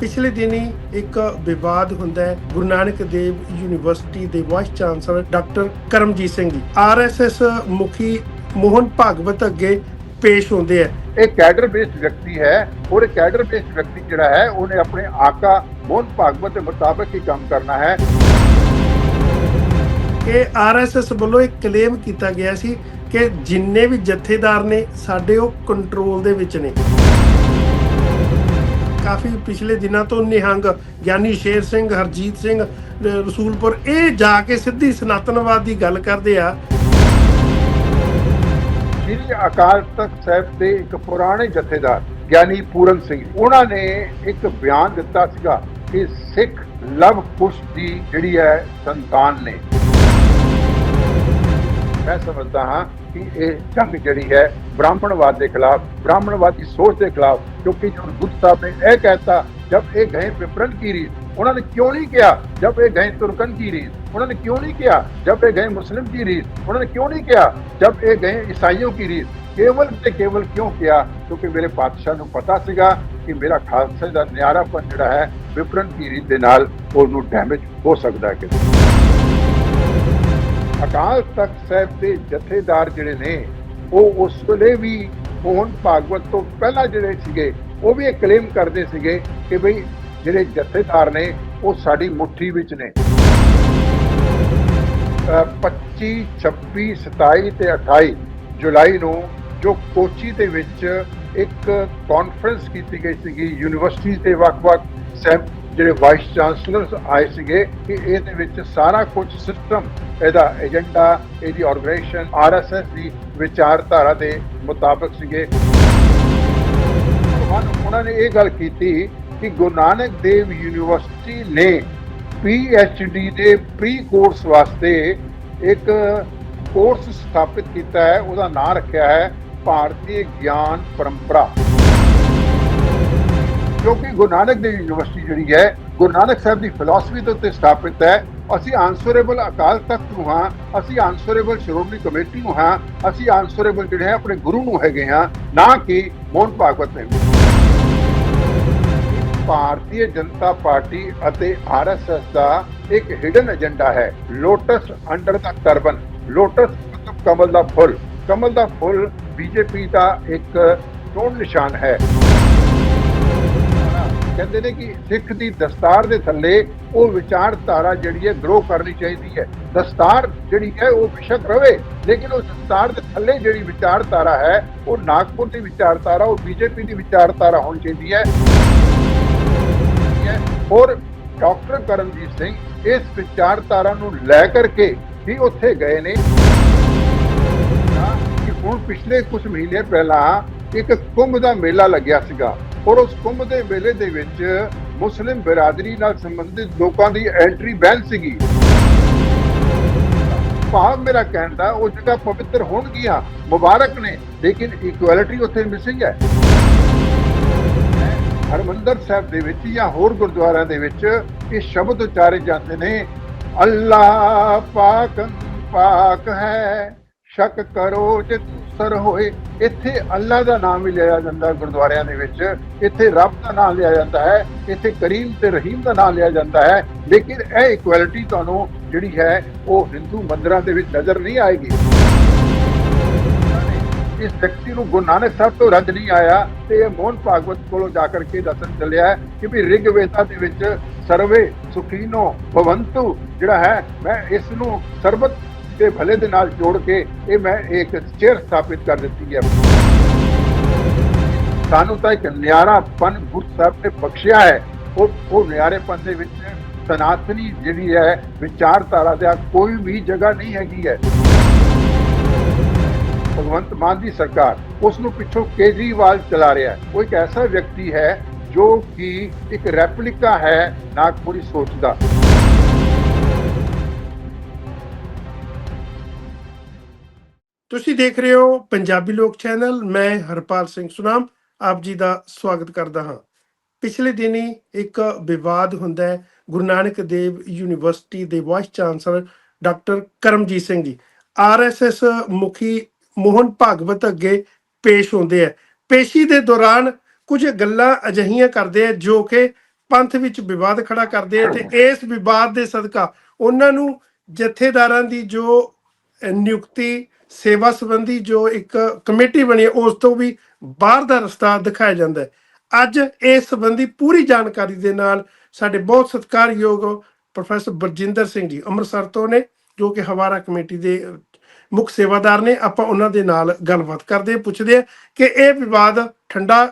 ਪਿਛਲੇ ਦਿਨੀ ਇੱਕ ਵਿਵਾਦ ਹੁੰਦਾ ਹੈ ਗੁਰੂ ਨਾਨਕ ਦੇਵ ਯੂਨੀਵਰਸਿਟੀ ਦੇ vice chancellor doctor Karamjit Singh ji. RSS ਮੁਖੀ ਮੋਹਨ ਭਾਗਵਤ ਅੱਗੇ ਪੇਸ਼ ਹੁੰਦੇ ਆ। ਇਹ ਕੈਡਰ ਬੇਸਡ ਵਿਅਕਤੀ ਹੈ ਔਰ ਇਹ ਕੈਡਰ ਬੇਸਡ ਵਿਅਕਤੀ ਜਿਹੜਾ ਹੈ ਉਹਨੇ ਆਪਣੇ ਆਕਾ ਮੋਹਨ ਭਾਗਵਤ ਦੇ ਮੁਤਾਬਕ ਹੀ ਕੰਮ ਕਰਨਾ ਹੈ। ਕਿ ਆਰਐਸਐਸ ਵੱਲੋਂ ਇੱਕ ਕਲੇਮ ਕੀਤਾ ਗਿਆ ਸੀ ਕਿ ਜਿੰਨੇ ਵੀ ਜਥੇਦਾਰ ਨੇ ਸਾਡੇ ਉਹ ਕੰਟਰੋਲ ਦੇ ਵਿੱਚ ਨੇ। ਕਾਫੀ ਪਿਛਲੇ ਦਿਨਾਂ ਤੋਂ ਨਿਹੰਗ ਗਿਆਨੀ ਸ਼ੇਰ ਸਿੰਘ, ਹਰਜੀਤ ਸਿੰਘ ਰਸੂਲਪੁਰ, ਇਹ ਜਾ ਕੇ ਸਿੱਧੀ ਸਨਾਤਨਵਾਦ ਦੀ ਗੱਲ ਕਰਦੇ ਆ। ਸ੍ਰੀ ਅਕਾਲ ਤਖਤ ਸਾਹਿਬ ਦੇ ਇੱਕ ਪੁਰਾਣੇ ਜਥੇਦਾਰ, ਗਿਆਨੀ ਪੂਰਨ ਸਿੰਘ, ਉਹਨਾਂ ਨੇ ਇੱਕ ਬਿਆਨ ਦਿੱਤਾ ਸੀਗਾ ਕਿ ਸਿੱਖ ਲਵ ਕੁਸ਼ ਦੀ ਜਿਹੜੀ ਹੈ ਸੰਤਾਨ ਨੇ। ਮੈਂ ਸਮਝਦਾ ਹਾਂ ਕਿ ਇਹ ਜੰਗ ਜਿਹੜੀ ਹੈ ਬ੍ਰਾਹਮਣਵਾਦ ਦੇ ਖਿਲਾਫ, ਬ੍ਰਾਹਮਣਵਾਦੀ ਸੋਚ ਦੇ ਖਿਲਾਫ, ਕਿਉਂਕਿ ਜਦੋਂ ਗੁਰੂ ਸਾਹਿਬ ਨੇ ਇਹ ਕਹਿਤਾ, ਜਦ ਇਹ ਗਏ ਵਿਪਰਨ ਕੀ ਰੀਤ? ਉਹਨਾਂ ਨੇ ਕਿਉਂ ਨਹੀਂ ਕਿਹਾ, ਜਦ ਇਹ ਗਏ ਤੁਰਕਨ ਕੀ ਰੀਤ? ਉਹਨਾਂ ਨੇ ਕਿਉਂ ਨਹੀਂ ਕਿਹਾ, ਜਦ ਇਹ ਗਏ ਮੁਸਲਿਮ ਕੀ ਰੀਤ? ਉਹਨਾਂ ਨੇ ਕਿਉਂ ਨਹੀਂ ਕਿਹਾ, ਜਦ ਇਹ ਗਏ ਈਸਾਈਓ ਕੀ ਰੀਤ? ਕੇਵਲ ਤੇ ਕੇਵਲ ਕਿਉਂ ਕਿਹਾ? ਕਿਉਂਕਿ ਮੇਰੇ ਪਾਤਸ਼ਾਹ ਨੂੰ ਪਤਾ ਸੀਗਾ ਕਿ ਮੇਰਾ ਖਾਲਸੇ ਦਾ ਨਿਆਰਾਪਨ ਜਿਹੜਾ ਹੈ ਵਿਪਰਨ ਕੀ ਰੀਤ ਦੇ ਨਾਲ ਉਹਨੂੰ ਡੈਮੇਜ ਹੋ ਸਕਦਾ ਹੈ ਕਿ ਅਕਾਲ ਤਖਤ ਸਾਹਿਬ ਦੇ ਜਥੇਦਾਰ ਜਿਹੜੇ ਨੇ, ਉਹ ਉਸ ਵੇਲੇ ਵੀ ਮੋਹਨ ਭਾਗਵਤ ਤੋਂ ਪਹਿਲਾਂ ਜਿਹੜੇ ਸੀਗੇ, ਉਹ ਵੀ ਇਹ ਕਲੇਮ ਕਰਦੇ ਸੀਗੇ ਕਿ ਭਈ ਜਿਹੜੇ ਜਥੇਦਾਰ ਨੇ, ਉਹ ਸਾਡੀ ਮੁੱਠੀ ਵਿੱਚ ਨੇ। ਅਹ 25 26 27 ਤੇ 28 ਜੁਲਾਈ ਨੂੰ ਜੋ ਕੋਚੀ ਦੇ ਵਿੱਚ ਇੱਕ ਕਾਨਫਰੰਸ ਕੀਤੀ ਗਈ ਸੀਗੀ ਯੂਨੀਵਰਸਿਟੀ ਦੇ ਵੱਖ-ਵੱਖ ਸੈਮ ਜਿਹੜੇ ਵਾਈਸ ਚਾਂਸਲਰਸ ਆਏ ਸੀਗੇ ਕਿ ਇਹਦੇ ਵਿੱਚ ਸਾਰਾ ਕੁਝ ਸਿਸਟਮ ਇਹਦਾ ਏਜੰਡਾ ਇਹਦੀ ਆਰਗੇਨਾਈਜੇਸ਼ਨ ਆਰਐਸਐਸ ਦੀ ਵਿਚਾਰਧਾਰਾ ਦੇ ਮੁਤਾਬਕ ਸੀਗੇ। ਉਹਨਾਂ- ਨੇ ਇਹ ਗੱਲ ਕੀਤੀ ਕਿ ਗੁਰੂ ਨਾਨਕ ਦੇਵ ਯੂਨੀਵਰਸਿਟੀ ਨੇ ਡੀ ਦੇ ਪ੍ਰੀ ਕੋਰਸ ਵਾਸਤੇ ਇੱਕ ਕੋਰਸ ਸਥਾਪਿਤ ਕੀਤਾ ਹੈ, ਉਹਦਾ ਨਾਮ ਰੱਖਿਆ ਹੈ, ਭਾਰਤੀ ਗਿਆਨ ਪਰੰਪਰਾ। ਕਿਉਂਕਿ ਗੁਰੂ ਨਾਨਕ ਦੇਵ ਯੂਨੀਵਰਸਿਟੀ ਜਿਹੜੀ ਹੈ, ਗੁਰੂ ਨਾਨਕ ਸਾਹਿਬ ਦੀ ਫਿਲਾਸਫੀ ਦੇ ਉੱਤੇ ਸਥਾਪਿਤ ਹੈ। ਅਸੀਂ ਆਨਸਰੇਬਲ ਅਕਾਲ ਤਖਤ ਨੂੰ ਹਾਂ, ਅਸੀਂ ਆਨਸਰੇਬਲ ਸ਼੍ਰੋਮਣੀ ਕਮੇਟੀ ਨੂੰ ਹਾਂ, ਅਸੀਂ ਆਨਸਰੇਬਲ ਜਿਹੜੇ ਆਪਣੇ ਗੁਰੂ ਨੂੰ ਹੈਗੇ ਹਾਂ, ਨਾ ਕਿ ਮੋਹਨ ਭਾਗਵਤ ਨੇ। ਭਾਰਤੀ ਜਨਤਾ ਪਾਰਟੀ ਅਤੇ ਆਰਐਸਐਸ ਦਾ ਇੱਕ ਹਿਡਨ ਏਜੰਡਾ ਹੈ ਲੋਟਸ ਅੰਡਰ ਦਾ ਟਰਬਨ ਲੋਟਸ ਮਤਲਬ ਕਮਲ ਦਾ ਫੁੱਲ। ਕਮਲ ਦਾ ਫੁੱਲ ਬੀਜੇਪੀ ਦਾ ਇੱਕ ਚੋਣ ਨਿਸ਼ਾਨ ਹੈ। ਕਹਿੰਦੇ ਨੇ ਕਿ ਸਿੱਖ ਦੀ ਦਸਤਾਰ ਦੇ ਥੱਲੇ ਉਹ ਵਿਚਾਰਧਾਰਾ ਜਿਹੜੀ ਹੈ ਗਰੋ ਕਰਨੀ ਚਾਹੀਦੀ ਹੈ। ਦਸਤਾਰ ਜਿਹੜੀ ਹੈ ਉਹ ਬਿਸ਼ਕ ਰਵੇ, ਲੇਕਿਨ ਉਹ ਦਸਤਾਰ ਦੇ ਥੱਲੇ ਜਿਹੜੀ ਵਿਚਾਰਧਾਰਾ ਹੈ, ਉਹ ਨਾਗਪੁਰ ਦੀ ਵਿਚਾਰਧਾਰਾ ਉਹ ਬੀਜੇਪੀ ਦੀ ਵਿਚਾਰਧਾਰਾ ਹੋਣੀ ਚਾਹੀਦੀ ਹੈ। ਔਰ ਡਾਕਟਰ ਕਰਨਜੀਤ ਸਿੰਘ ਇਸ ਵਿਚਾਰਧਾਰਾ ਨੂੰ ਲੈ ਕਰਕੇ ਹੀ ਉੱਥੇ ਗਏ ਨੇ। ਹੁਣ ਪਿਛਲੇ ਕੁਝ ਮਹੀਨੇ ਪਹਿਲਾਂ ਇੱਕ ਕੁੰਭ ਦਾ ਮੇਲਾ ਲੱਗਿਆ ਸੀਗਾ। ਔਰ ਉਸ ਕੁੰਭ ਦੇ ਮੇਲੇ ਦੇ ਵਿੱਚ ਮੁਸਲਿਮ ਬਰਾਦਰੀ ਨਾਲ ਸੰਬੰਧਿਤ ਲੋਕਾਂ ਦੀ ਐਂਟਰੀ ਬੈਨ ਸੀਗੀ। ਭਾਵ ਮੇਰਾ ਕਹਿਣ ਉਹ ਜਗ੍ਹਾ ਪਵਿੱਤਰ ਹੋਣਗੀਆਂ, ਮੁਬਾਰਕ ਨੇ, ਲੇਕਿਨ ਇਕੁਐਲਿਟੀ ਉੱਥੇ ਮਿਸਿੰਗ ਹੈ। ਹਰਮੰਦਰ ਸਾਹਿਬ ਦੇ ਵਿੱਚ ਜਾਂ ਹੋਰ ਗੁਰਦੁਆਰਿਆਂ ਦੇ ਵਿੱਚ ਇਹ ਸ਼ਬਦ ਉਚਾਰੇ ਜਾਂਦੇ ਨੇ ਅੱਲਾ ਪਾਕ ਪਾਕ ਹੈ। ਸ਼ੱਕ ਕਰੋ ਜੇ ਸਰ ਹੋਏ। ਇੱਥੇ ਅੱਲਾ ਦਾ ਨਾਮ ਹੀ ਲਿਆ ਜਾਂਦਾ ਗੁਰਦੁਆਰਿਆਂ ਦੇ ਵਿੱਚ। ਇੱਥੇ ਰੱਬ ਦਾ ਨਾਮ ਲਿਆ ਜਾਂਦਾ ਹੈ। ਇੱਥੇ ਕਰੀਮ ਤੇ ਰਹੀਮ ਦਾ ਨਾਮ ਲਿਆ ਜਾਂਦਾ ਹੈ। ਲੇਕਿਨ ਇਹ ਇਕੁਐਲਿਟੀ ਤੁਹਾਨੂੰ ਜਿਹੜੀ ਹੈ, ਉਹ ਹਿੰਦੂ ਮੰਦਿਰਾਂ ਦੇ ਵਿੱਚ ਨਜ਼ਰ ਨਹੀਂ ਆਏਗੀ। ਇਸ ਵਿਅਕਤੀ ਨੂੰ ਗੁਰੂ ਨਾਨਕ ਸਾਹਿਬ ਤੋਂ ਰੱਦ ਨਹੀਂ ਆਇਆ ਤੇ ਇਹ ਮੋਹਨ ਭਾਗਵਤ ਕੋਲੋਂ ਜਾ ਕਰਕੇ ਦੱਸਣ ਚੱਲਿਆ ਕਿ ਵੀ ਰਿਗ ਵੇਦਾ ਦੇ ਵਿੱਚ ਸਰਵੇ ਸੁਖੀਨੋ ਭਵੰਤੂ ਜਿਹੜਾ ਹੈ, ਮੈਂ ਇਸ ਨੂੰ ਸਰਬਤ ਦੇ ਭਲੇ ਦੇ ਨਾਲ ਜੋੜ ਕੇ ਇਹ ਮੈਂ ਇੱਕ ਚੇਅਰ ਸਥਾਪਿਤ ਕਰ ਦਿੱਤੀ ਹੈ। ਸਾਨੂੰ ਤਾਂ ਇੱਕ ਨਿਆਰਾਪਨ ਗੁਰੂ ਸਾਹਿਬ ਨੇ ਬਖਸ਼ਿਆ ਹੈ। ਉਹ ਉਹ ਨਿਆਰੇਪਨ ਦੇ ਵਿੱਚ ਸਨਾਤਨੀ ਜਿਹੜੀ ਹੈ, ਵਿਚਾਰਧਾਰਾ ਦਾ ਕੋਈ ਵੀ ਜਗ੍ਹਾ ਨਹੀਂ ਹੈਗੀ ਹੈ। ਭਗਵੰਤ ਮਾਨ ਦੀ ਸਰਕਾਰ ਉਸ ਨੂੰ ਪਿੱਛੋਂ ਕੇਜਰੀਵਾਲ ਚਲਾ ਰਿਹਾ ਹੈ। ਉਹ ਇੱਕ ਐਸਾ ਵਿਅਕਤੀ ਹੈ ਜੋ ਕਿ ਇੱਕ ਰੈਪਲਿਕਾ ਹੈ ਨਾਗਪੁਰੀ ਸੋਚ ਦਾ ਤੁਸੀਂ ਦੇਖ ਰਹੇ ਹੋ ਪੰਜਾਬੀ ਲੋਕ ਚੈਨਲ, ਮੈਂ ਹਰਪਾਲ ਸਿੰਘ ਸੁਨਾਮ, ਆਪ ਜੀ ਦਾ ਸਵਾਗਤ ਕਰਦਾ ਹਾਂ। ਪਿਛਲੇ ਦਿਨੀ ਇੱਕ ਵਿਵਾਦ ਹੁੰਦਾ ਹੈ, ਗੁਰੂ ਨਾਨਕ ਦੇਵ ਯੂਨੀਵਰਸਿਟੀ ਦੇ vice chancellor doctor Karamjit Singh ji. RSS ਮੁਖੀ ਮੋਹਨ ਭਾਗਵਤ ਅੱਗੇ ਪੇਸ਼ ਹੁੰਦੇ ਆ। ਪੇਸ਼ੀ ਦੇ ਦੌਰਾਨ ਕੁਝ ਗੱਲਾਂ ਅਜਿਹੀਆਂ ਕਰਦੇ ਆ ਜੋ ਕਿ ਪੰਥ ਵਿੱਚ ਵਿਵਾਦ ਖੜਾ ਕਰਦੇ ਆ ਤੇ ਇਸ ਵਿਵਾਦ ਦੇ ਸਦਕਾ ਉਹਨਾਂ ਨੂੰ ਜਥੇਦਾਰਾਂ ਦੀ ਜੋ ਨਿਯੁਕਤੀ ਸੇਵਾ ਸੰਬੰਧੀ ਜੋ ਇੱਕ ਕਮੇਟੀ ਬਣੀ ਹੈ, ਉਸ ਤੋਂ ਵੀ ਬਾਹਰ ਦਾ ਰਸਤਾ ਦਿਖਾਇਆ ਜਾਂਦਾ ਹੈ। ਅੱਜ ਇਸ ਸੰਬੰਧੀ ਪੂਰੀ ਜਾਣਕਾਰੀ ਦੇ ਨਾਲ ਸਾਡੇ ਬਹੁਤ ਸਤਿਕਾਰਯੋਗ ਪ੍ਰੋਫੈਸਰ ਬਰਜਿੰਦਰ ਸਿੰਘ ਜੀ ਅੰਮ੍ਰਿਤਸਰ ਤੋਂ ਨੇ ਜੋ ਕਿ ਹਵਾਰਾ ਕਮੇਟੀ ਦੇ ਮੁੱਖ ਸੇਵਾਦਾਰ ਨੇ। ਆਪਾਂ ਉਹਨਾਂ ਦੇ ਨਾਲ ਗੱਲਬਾਤ ਕਰਦੇ ਪੁੱਛਦੇ ਕਿ ਇਹ ਵਿਵਾਦ ਠੰਡਾ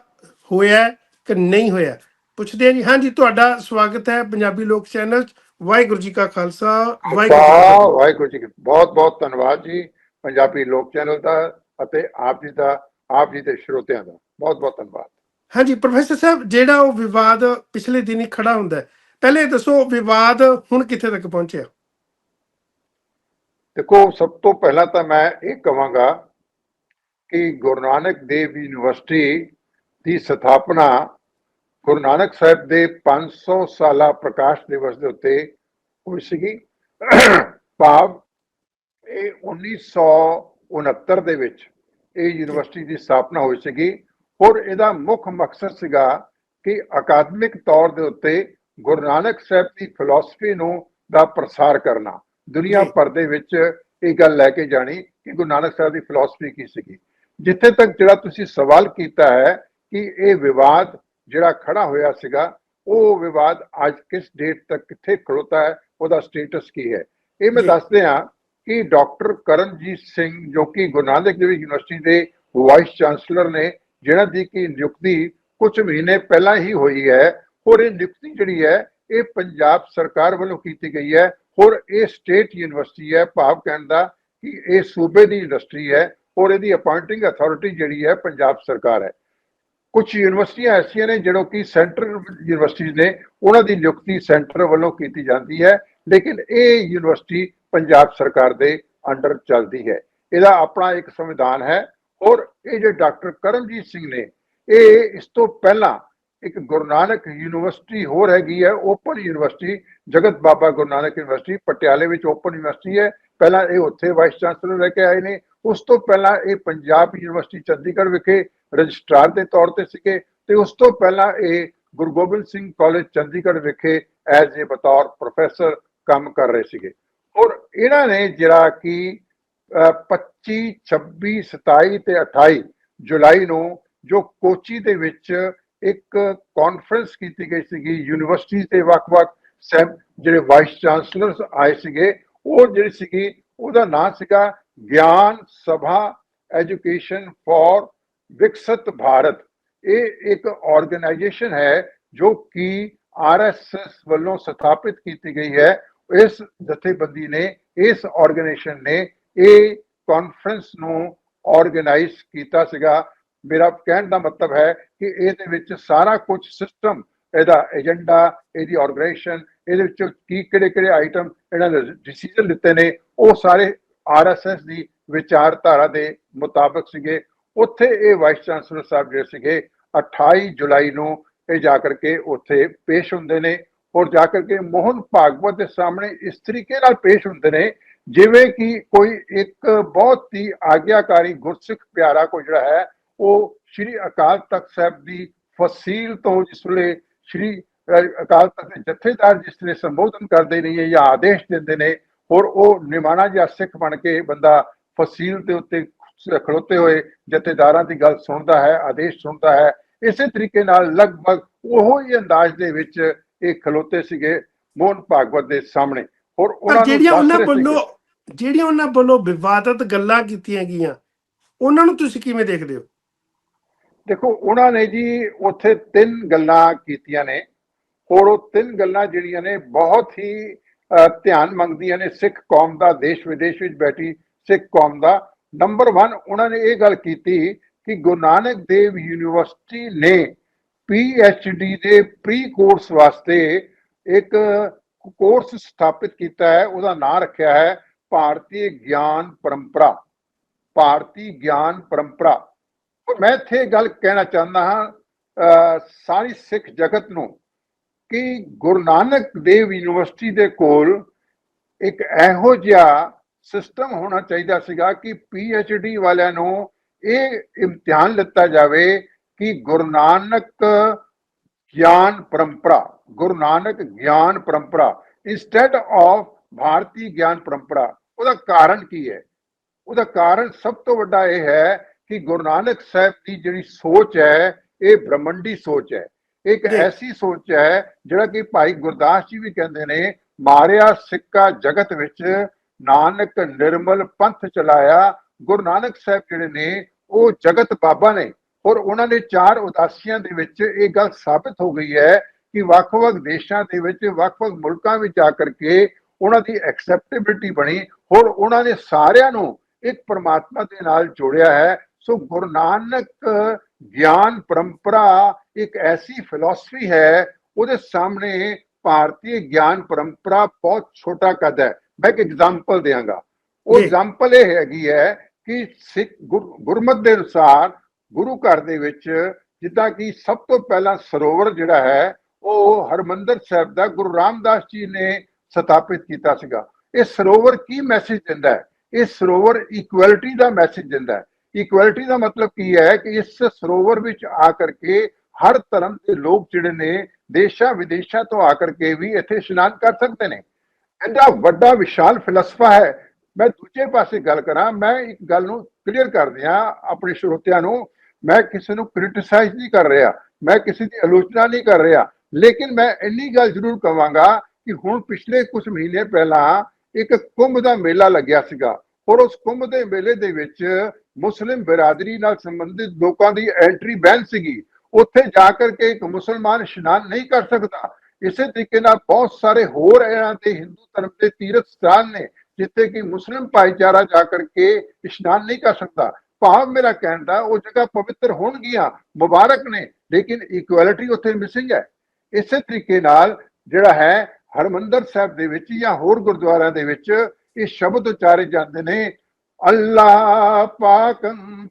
ਹੋਇਆ ਕਿ ਨਹੀਂ ਹੋਇਆ ਪੁੱਛਦੇ ਜੀ। ਹਾਂਜੀ ਤੁਹਾਡਾ ਸਵਾਗਤ ਹੈ ਪੰਜਾਬੀ ਲੋਕ ਚੈਨਲ ਵਾਹਿਗੁਰੂ ਜੀ ਕਾ ਖਾਲਸਾ ਵਾਹਿਗੁਰੂ ਜੀ ਕੀ ਫਤਿਹ। ਬਹੁਤ ਬਹੁਤ ਧੰਨਵਾਦ ਜੀ। ਪੰਜਾਬੀ ਲੋਕ ਚੈਨਲ ਦਾ ਅਤੇ ਆਪ ਜੀ ਦਾ ਆਪ ਜੀ ਦੇ ਸਰੋਤਿਆਂ ਦਾ। ਬਹੁਤ ਬਹੁਤ ਧੰਨਵਾਦ। ਹਾਂਜੀ ਪ੍ਰੋਫੈਸਰ ਸਾਹਿਬ ਜਿਹੜਾ ਉਹ ਵਿਵਾਦ ਪਿਛਲੇ ਦਿਨੀ ਖੜਾ ਹੁੰਦਾ ਹੈ ਪਹਿਲੇ ਦੱਸੋ ਵਿਵਾਦ ਹੁਣ ਕਿੱਥੇ ਤੱਕ ਪਹੁੰਚਿਆ? ਦੇਖੋ ਸਭ ਤੋਂ ਪਹਿਲਾਂ ਤਾਂ ਮੈਂ ਇਹ ਕਹਾਂਗਾ ਕਿ ਗੁਰੂ ਨਾਨਕ ਦੇਵ ਯੂਨੀਵਰਸਿਟੀ ਦੀ ਸਥਾਪਨਾ ਗੁਰੂ ਨਾਨਕ ਸਾਹਿਬ ਦੇ 500 ਸਾਲਾ ਪ੍ਰਕਾਸ਼ ਦਿਵਸ ਦੇ ਉੱਤੇ ਹੋਈ ਸੀਗੀ। ਭਾਵ ਇਹ 1969 ਦੇ ਵਿੱਚ ਇਹ ਯੂਨੀਵਰਸਿਟੀ ਦੀ ਸਥਾਪਨਾ ਹੋਈ ਸੀਗੀ ਔਰ ਇਹਦਾ ਮੁੱਖ ਮਕਸਦ ਸੀਗਾ ਕਿ ਅਕਾਦਮਿਕ ਤੌਰ ਦੇ ਉੱਤੇ ਗੁਰੂ ਨਾਨਕ ਸਾਹਿਬ ਦੀ ਫਿਲਾਸਫੀ ਨੂੰ ਦਾ ਪ੍ਰਸਾਰ ਕਰਨਾ ਦੁਨੀਆ। ਭਰ ਦੇ ਵਿੱਚ ਇਹ ਗੱਲ ਲੈ ਕੇ ਜਾਣੀ ਕਿ ਗੁਰੂ ਨਾਨਕ ਸਾਹਿਬ ਦੀ ਫਿਲਾਸਫੀ ਕੀ ਸੀਗੀ ਜਿੱਥੇ ਤੱਕ ਜਿਹੜਾ ਤੁਸੀਂ ਸਵਾਲ ਕੀਤਾ ਹੈ ਕਿ ਇਹ ਵਿਵਾਦ ਜਿਹੜਾ ਖੜਾ ਹੋਇਆ ਸੀਗਾ ਉਹ ਵਿਵਾਦ ਅੱਜ ਕਿਸ ਡੇਟ ਤੱਕ ਕਿੱਥੇ ਖੜੋਤਾ ਹੈ ਉਹਦਾ ਸਟੇਟਸ ਕੀ ਹੈ ਇਹ ਮੈਂ। ਦੱਸਦੇ ਹਾਂ ਕਿ ਡਾਕਟਰ ਕਰਨਜੀਤ ਸਿੰਘ, ਜੋ ਕਿ ਗੁਰੂ ਨਾਨਕ ਦੇਵ ਯੂਨੀਵਰਸਿਟੀ ਦੇ ਵਾਈਸ ਚਾਂਸਲਰ ਨੇ ਜਿਹਨਾਂ ਦੀ ਕਿ ਨਿਯੁਕਤੀ ਕੁਝ ਮਹੀਨੇ ਪਹਿਲਾਂ ਹੀ ਹੋਈ ਹੈ, ਔਰ ਇਹ ਨਿਯੁਕਤੀ ਜਿਹੜੀ ਹੈ, ਇਹ ਪੰਜਾਬ ਸਰਕਾਰ ਵੱਲੋਂ ਕੀਤੀ ਗਈ ਹੈ, ਔਰ ਇਹ ਸਟੇਟ ਯੂਨੀਵਰਸਿਟੀ ਹੈ, ਭਾਵ ਕਹਿਣ ਦਾ ਕਿ ਇਹ ਸੂਬੇ ਦੀ ਇੰਡਸਟਰੀ ਹੈ, ਔਰ ਇਹਦੀ ਅਪਾਇੰਟਿੰਗ ਅਥਾਰਟੀ ਜਿਹੜੀ ਹੈ, ਪੰਜਾਬ ਸਰਕਾਰ ਹੈ। ਕੁਝ ਯੂਨੀਵਰਸਿਟੀਆਂ ਐਸੀਆਂ ਨੇ, ਜਿਹੜੋ ਕਿ ਸੈਂਟਰਲ ਯੂਨੀਵਰਸਿਟੀ ਨੇ, ਉਹਨਾਂ ਦੀ ਨਿਯੁਕਤੀ ਸੈਂਟਰ ਵੱਲੋਂ ਕੀਤੀ ਜਾਂਦੀ ਹੈ, ਲੇਕਿਨ ਇਹ ਯੂਨੀਵਰਸਿਟੀ ਪੰਜਾਬ ਸਰਕਾਰ ਦੇ ਅੰਡਰ ਚੱਲਦੀ ਹੈ। ਇਹਦਾ ਆਪਣਾ ਇੱਕ ਸੰਵਿਧਾਨ ਹੈ ਔਰ ਇਹ ਜੇ ਡਾਕਟਰ ਕਰਮਜੀਤ ਸਿੰਘ ਨੇ, ਇਹ ਇਸ ਤੋਂ ਪਹਿਲਾਂ ਇੱਕ ਗੁਰੂ ਨਾਨਕ ਯੂਨੀਵਰਸਿਟੀ ਹੋਰ ਹੈਗੀ ਹੈ, ਓਪਨ ਯੂਨੀਵਰਸਿਟੀ, ਜਗਤ ਬਾਬਾ ਗੁਰੂ ਨਾਨਕ ਯੂਨੀਵਰਸਿਟੀ, ਪਟਿਆਲੇ ਵਿੱਚ ਓਪਨ ਯੂਨੀਵਰਸਿਟੀ ਹੈ। ਪਹਿਲਾਂ ਇਹ ਉੱਥੇ ਵਾਈਸ ਚਾਂਸਲਰ ਲੈ ਕੇ ਆਏ ਨੇ। ਉਸ ਤੋਂ ਪਹਿਲਾਂ ਇਹ ਪੰਜਾਬ ਯੂਨੀਵਰਸਿਟੀ ਚੰਡੀਗੜ੍ਹ ਵਿਖੇ ਰਜਿਸਟਰਾਰ ਦੇ ਤੌਰ ਤੇ ਸੀਗੇ ਤੇ ਉਸ ਤੋਂ ਪਹਿਲਾਂ ਇਹ ਗੁਰੂ ਗੋਬਿੰਦ ਸਿੰਘ ਕਾਲਜ ਚੰਡੀਗੜ੍ਹ ਵਿਖੇ ਐਜ਼ ਏ ਬਤੌਰ ਪ੍ਰੋਫੈਸਰ ਕੰਮ ਕਰ ਰਹੇ ਸੀਗੇ। ਔਰ ਇਹਨਾਂ ਨੇ ਜਿਹੜਾ ਕਿ ਅਹ, 25 26 27 ਤੇ 28 ਜੁਲਾਈ ਨੂੰ ਜੋ ਕੋਚੀ ਦੇ ਵਿੱਚ ਇੱਕ ਕਾਨਫਰੰਸ ਕੀਤੀ ਗਈ ਸੀਗੀ ਯੂਨੀਵਰਸਿਟੀ ਦੇ ਵੱਖ-ਵੱਖ ਜਿਹੜੇ ਵਾਈਸ ਚਾਂਸਲਰਸ ਆਏ ਸੀਗੇ ਉਹ ਜਿਹੜੀ ਸੀਗੀ ਉਹਦਾ ਨਾਮ ਸੀਗਾ ਗਿਆਨ ਸਭਾ ਐਜੂਕੇਸ਼ਨ ਫॉर ਵਿਕਸਿਤ ਭਾਰਤ। ਇਹ ਇੱਕ ਆਰਗੇਨਾਈਜੇਸ਼ਨ ਹੈ ਜੋ ਕਿ ਆਰਐਸਐਸ ਵੱਲੋਂ ਸਥਾਪਿਤ ਕੀਤੀ ਗਈ ਹੈ। ਇਸ ਜਥੇਬੰਦੀ ਨੇ, ਇਸ ਆਰਗੇਨਾਈਜੇਸ਼ਨ ਨੇ ਇਹ ਕਾਨਫਰੰਸ ਨੂੰ ਆਰਗੇਨਾਈਜ਼ ਕੀਤਾ ਸੀਗਾ। ਮੇਰਾ ਕਹਿਣ ਦਾ ਮਤਲਬ ਹੈ ਕਿ ਇਹਦੇ ਵਿੱਚ ਸਾਰਾ ਕੁਝ ਸਿਸਟਮ ਇਹਦਾ ਏਜੰਡਾ ਇਹਦੀ ਆਰਗੇਨਾਈਜੇਸ਼ਨ ਇਹਦੇ ਵਿੱਚ ਕੀ, ਕਿਹੜੇ ਕਿਹੜੇ ਆਈਟਮ ਇਹਨਾਂ ਨੇ ਡਿਸੀਜਨ ਲਿੱਤੇ ਨੇ, ਉਹ ਸਾਰੇ ਆਰਐਸਐਸ ਦੀ ਵਿਚਾਰਧਾਰਾ ਦੇ ਮੁਤਾਬਕ ਸੀਗੇ। ਉੱਥੇ ਇਹ ਵਾਈਸ ਚਾਂਸਲਰ ਸਾਹਿਬ ਜਿਹੜੇ ਸੀਗੇ 28 ਜੁਲਾਈ ਨੂੰ ਇਹ ਜਾ ਕਰਕੇ ਉੱਥੇ ਪੇਸ਼ ਹੁੰਦੇ ਨੇ। ਔਰ ਜਾ ਕਰਕੇ ਮੋਹਨ ਭਾਗਵਤ ਦੇ ਸਾਹਮਣੇ ਇਸ ਤਰੀਕੇ ਨਾਲ ਪੇਸ਼ ਹੁੰਦੇ ਨੇ, ਜਿਵੇਂ ਕਿ ਕੋਈ ਇੱਕ ਬਹੁਤ ਹੀ ਆਗਿਆਕਾਰੀ ਗੁਰਸਿੱਖ ਪਿਆਰਾ ਕੋਈ ਜਿਹੜਾ ਹੈ, ਉਹ ਸ੍ਰੀ ਅਕਾਲ ਤਖਤ ਸਾਹਿਬ ਦੀ ਫਸੀਲ ਤੋਂ ਜਿਸ ਵੇਲੇ ਸ੍ਰੀ ਅਕਾਲ ਤਖਤ ਦੇ ਜਥੇਦਾਰ ਜਿਸ ਵੇਲੇ ਸੰਬੋਧਨ ਕਰਦੇ ਨੇ ਜਾਂ ਆਦੇਸ਼ ਦਿੰਦੇ ਨੇ, ਔਰ ਉਹ ਨਿਮਾਣਾ ਜਿਹਾ ਸਿੱਖ ਬਣ ਕੇ ਬੰਦਾ ਫਸੀਲ ਦੇ ਉੱਤੇ ਖੜੋਤੇ ਹੋਏ ਜਥੇਦਾਰਾਂ ਦੀ ਗੱਲ ਸੁਣਦਾ ਹੈ, ਆਦੇਸ਼ ਸੁਣਦਾ ਹੈ, ਇਸੇ ਤਰੀਕੇ ਨਾਲ ਲਗਭਗ ਉਹੋ ਹੀ ਅੰਦਾਜ਼ ਦੇ ਵਿੱਚ ਇਹ ਖਲੋਤੇ ਸੀਗੇ ਮੋਹਨ ਭਾਗਵਤ ਦੇ ਸਾਹਮਣੇ। ਔਰ ਪਰ ਉਹਨਾਂ ਨੂੰ ਜਿਹੜੀਆਂ ਉਹਨਾਂ ਵੱਲੋਂ ਜਿਹੜੀਆਂ ਉਹਨਾਂ ਵੱਲੋਂ ਵਿਵਾਦਤ ਗੱਲਾਂ ਕੀਤੀਆਂ ਗਈਆਂ ਉਹਨਾਂ ਨੂੰ ਤੁਸੀਂ ਕਿਵੇਂ ਦੇਖਦੇ ਹੋ? ਦੇਖੋ ਉਹਨਾਂ ਨੇ ਜੀ ਉੱਥੇ ਤਿੰਨ ਗੱਲਾਂ ਕੀਤੀਆਂ ਨੇ ਔਰ ਉਹ ਤਿੰਨ ਗੱਲਾਂ ਜਿਹੜੀਆਂ ਨੇ ਬਹੁਤ ਹੀ ਧਿਆਨ ਮੰਗਦੀਆਂ ਨੇ। ਸਿੱਖ ਕੌਮ ਦਾ ਦੇਸ਼ ਵਿਦੇਸ਼ ਵਿੱਚ ਬੈਠੀ ਸਿੱਖ ਕੌਮ ਦਾ। ਨੰਬਰ 1 ਉਹਨਾਂ ਨੇ ਇਹ ਗੱਲ ਕੀਤੀ ਕਿ ਗੁਰੂ ਨਾਨਕ ਦੇਵ ਯੂਨੀਵਰਸਿਟੀ ਨੇ ਡੀ ਦੇ ਪ੍ਰੀ ਕੋਰਸ ਵਾਸਤੇ ਇੱਕ ਕੋਰਸ ਸਥਾਪਿਤ ਕੀਤਾ ਹੈ, ਉਹਦਾ ਨਾਮ ਰੱਖਿਆ ਹੈ ਭਾਰਤੀ ਗਿਆਨ ਪਰੰਪਰਾ। ਭਾਰਤੀ ਗਿਆਨ ਪਰੰਪਰਾ। ਮੈਂ ਇੱਥੇ ਇਹ ਗੱਲ ਕਹਿਣਾ ਚਾਹੁੰਦਾ ਹਾਂ, ਅਹ, ਸਾਰੀ ਸਿੱਖ ਜਗਤ ਨੂੰ ਕਿ ਗੁਰੂ ਨਾਨਕ ਦੇਵ ਯੂਨੀਵਰਸਿਟੀ ਦੇ ਕੋਲ ਇੱਕ ਇਹੋ ਜਿਹਾ ਸਿਸਟਮ ਹੋਣਾ ਚਾਹੀਦਾ ਸੀਗਾ ਕਿ ਪੀ ਐਚ ਡੀ ਵਾਲਿਆਂ ਨੂੰ ਇਹ ਇਮਤਿਹਾਨ ਲਿੱਤਾ ਜਾਵੇ ਕਿ ਗੁਰੂ ਨਾਨਕ ਗਿਆਨ ਪਰੰਪਰਾ ਗੁਰੂ ਨਾਨਕ ਗਿਆਨ ਪਰੰਪਰਾ ਇੰਸਟੈਡ ਆਫ ਭਾਰਤੀ ਗਿਆਨ ਪਰੰਪਰਾ ਉਹਦਾ ਕਾਰਨ ਕੀ ਹੈ? ਉਹਦਾ ਕਾਰਨ ਸਭ ਤੋਂ ਵੱਡਾ ਇਹ ਹੈ ਕਿ ਗੁਰੂ ਨਾਨਕ ਸਾਹਿਬ ਦੀ ਜਿਹੜੀ ਸੋਚ ਹੈ ਇਹ ਬ੍ਰਹਮੰਡੀ ਸੋਚ ਹੈ। ਇੱਕ। ਐਸੀ ਸੋਚ ਹੈ ਜਿਹੜਾ ਕਿ ਭਾਈ ਗੁਰਦਾਸ ਜੀ ਵੀ ਕਹਿੰਦੇ ਨੇ ਮਾਰਿਆ ਸਿੱਕਾ ਜਗਤ ਵਿੱਚ ਨਾਨਕ ਨਿਰਮਲ ਪੰਥ ਚਲਾਇਆ। ਗੁਰੂ ਨਾਨਕ ਸਾਹਿਬ ਜਿਹੜੇ ਨੇ ਉਹ ਜਗਤ ਬਾਬਾ ਨੇ। ਔਰ ਉਹਨਾਂ ਨੇ ਚਾਰ ਉਦਾਸੀਆਂ ਦੇ ਵਿੱਚ ਇਹ ਗੱਲ ਸਾਬਿਤ ਹੋ ਗਈ ਹੈ ਕਿ ਵੱਖ-ਵੱਖ ਦੇਸ਼ਾਂ ਦੇ ਵਿੱਚ ਵੱਖ-ਵੱਖ ਮੁਲਕਾਂ ਵਿੱਚ ਜਾ ਕਰਕੇ ਉਹਨਾਂ ਦੀ ਐਕਸੈਪਟੇਬਿਲਟੀ ਬਣੀ ਔਰ ਉਹਨਾਂ ਨੇ ਸਾਰਿਆਂ ਨੂੰ ਇੱਕ ਪਰਮਾਤਮਾ ਦੇ ਨਾਲ ਜੋੜਿਆ ਹੈ। ਸੋ ਗੁਰੂ ਨਾਨਕ ਗਿਆਨ ਪਰੰਪਰਾ ਇੱਕ ਐਸੀ ਫਿਲਾਸਫੀ ਹੈ ਉਹਦੇ ਸਾਹਮਣੇ ਭਾਰਤੀ ਗਿਆਨ ਪਰੰਪਰਾ ਬਹੁਤ ਛੋਟਾ ਕਦ ਹੈ। ਮੈਂ ਇੱਕ ਐਗਜ਼ਾਮਪਲ ਦਿਆਂਗਾ। ਉਹ। ਐਗਜ਼ਾਮਪਲ ਇਹ ਹੈਗੀ ਹੈ ਕਿ ਸਿੱਖ ਗੁਰ- ਗੁਰਮਤਿ ਦੇ ਅਨੁਸਾਰ ਗੁਰੂ ਘਰ ਦੇ ਵਿੱਚ ਜਿੱਦਾਂ ਕਿ ਸਭ ਤੋਂ ਪਹਿਲਾਂ ਸਰੋਵਰ ਜਿਹੜਾ ਹੈ, ਉਹ ਹਰਮੰਦਰ ਸਾਹਿਬ ਦਾ ਗੁਰੂ ਰਾਮਦਾਸ ਜੀ ਨੇ ਸਥਾਪਿਤ ਕੀਤਾ ਸੀਗਾ। ਇਹ ਸਰੋਵਰ ਕੀ ਮੈਸੇਜ ਦਿੰਦਾ ਹੈ? ਇਹ ਸਰੋਵਰ ਇਕੁਐਲਿਟੀ ਦਾ ਮੈਸੇਜ ਦਿੰਦਾ ਹੈ। ਇਕੁਐਲਿਟੀ ਦਾ ਮਤਲਬ ਕੀ ਹੈ ਕਿ ਇਸ ਸਰੋਵਰ ਵਿੱਚ ਆ ਕਰਕੇ ਹਰ ਧਰਮ ਦੇ ਲੋਕ ਜਿਹੜੇ ਨੇ, ਦੇਸ਼ਾਂ ਵਿਦੇਸ਼ਾਂ ਤੋਂ ਆ ਕਰਕੇ ਵੀ ਇੱਥੇ ਇਸ਼ਨਾਨ ਕਰ ਸਕਦੇ ਨੇ। ਐਡਾ ਵੱਡਾ ਵਿਸ਼ਾਲ ਫਲਸਫਾ ਹੈ। ਮੈਂ ਦੂਜੇ ਪਾਸੇ ਗੱਲ ਕਰਾਂ, ਮੈਂ ਇੱਕ ਗੱਲ ਨੂੰ ਕਲੀਅਰ ਕਰ ਦਿਆਂ ਆਪਣੇ ਸਰੋਤਿਆਂ ਨੂੰ। ਮੈਂ ਕਿਸੇ ਨੂੰ ਕ੍ਰਿਟਿਸਾਈਜ਼ ਨਹੀਂ ਕਰ ਰਿਹਾ, ਮੈਂ ਕਿਸੇ ਦੀ ਆਲੋਚਨਾ ਨਹੀਂ ਕਰ ਰਿਹਾ। ਲੇਕਿਨ ਮੈਂ ਇੰਨੀ ਗੱਲ ਜ਼ਰੂਰ ਕਵਾਂਗਾ ਕਿ ਹੁਣ ਪਿਛਲੇ ਕੁਝ ਮਹੀਨੇ ਪਹਿਲਾਂ ਇੱਕ ਕੁੰਭ ਦਾ ਮੇਲਾ ਲੱਗਿਆ ਸੀਗਾ ਔਰ ਉਸ ਕੁੰਭ ਦੇ ਮੇਲੇ ਦੇ ਵਿੱਚ ਮੁਸਲਿਮ ਬਰਾਦਰੀ ਨਾਲ ਸੰਬੰਧਿਤ ਲੋਕਾਂ ਦੀ ਐਂਟਰੀ ਬੈਨ ਸੀਗੀ। ਉੱਥੇ ਜਾ ਕਰਕੇ ਇੱਕ ਮੁਸਲਮਾਨ ਇਸ਼ਨਾਨ ਨਹੀਂ ਕਰ ਸਕਦਾ। ਇਸੇ ਤਰੀਕੇ ਨਾਲ ਬਹੁਤ ਸਾਰੇ ਹੋਰ ਇਹਨਾਂ ਦੇ ਹਿੰਦੂ ਧਰਮ ਦੇ ਤੀਰਥ ਸਥਾਨ ਨੇ, ਜਿੱਥੇ ਕਿ ਮੁਸਲਿਮ ਭਾਈਚਾਰਾ ਜਾ ਕਰਕੇ ਇਸ਼ਨਾਨ ਨਹੀਂ ਕਰ ਸਕਦਾ। ਭਾਵ ਮੇਰਾ ਕਹਿਣ ਦਾ, ਉਹ ਜਗ੍ਹਾ ਪਵਿੱਤਰ ਹੋਣਗੀਆਂ, ਮੁਬਾਰਕ ਨੇ, ਲੇਕਿਨ ਇਕੁਐਲਿਟੀ ਉੱਥੇ ਮਿਸਿੰਗ ਹੈ। ਇਸੇ ਤਰੀਕੇ ਨਾਲ ਜਿਹੜਾ ਹੈ, ਹਰਮੰਦਰ ਸਾਹਿਬ ਦੇ ਵਿੱਚ ਜਾਂ ਹੋਰ ਗੁਰਦੁਆਰਿਆਂ ਦੇ ਵਿੱਚ ਇਹ ਸ਼ਬਦ ਉਚਾਰੇ ਜਾਂਦੇ ਨੇ ਅੱਲਾ ਪਾਕ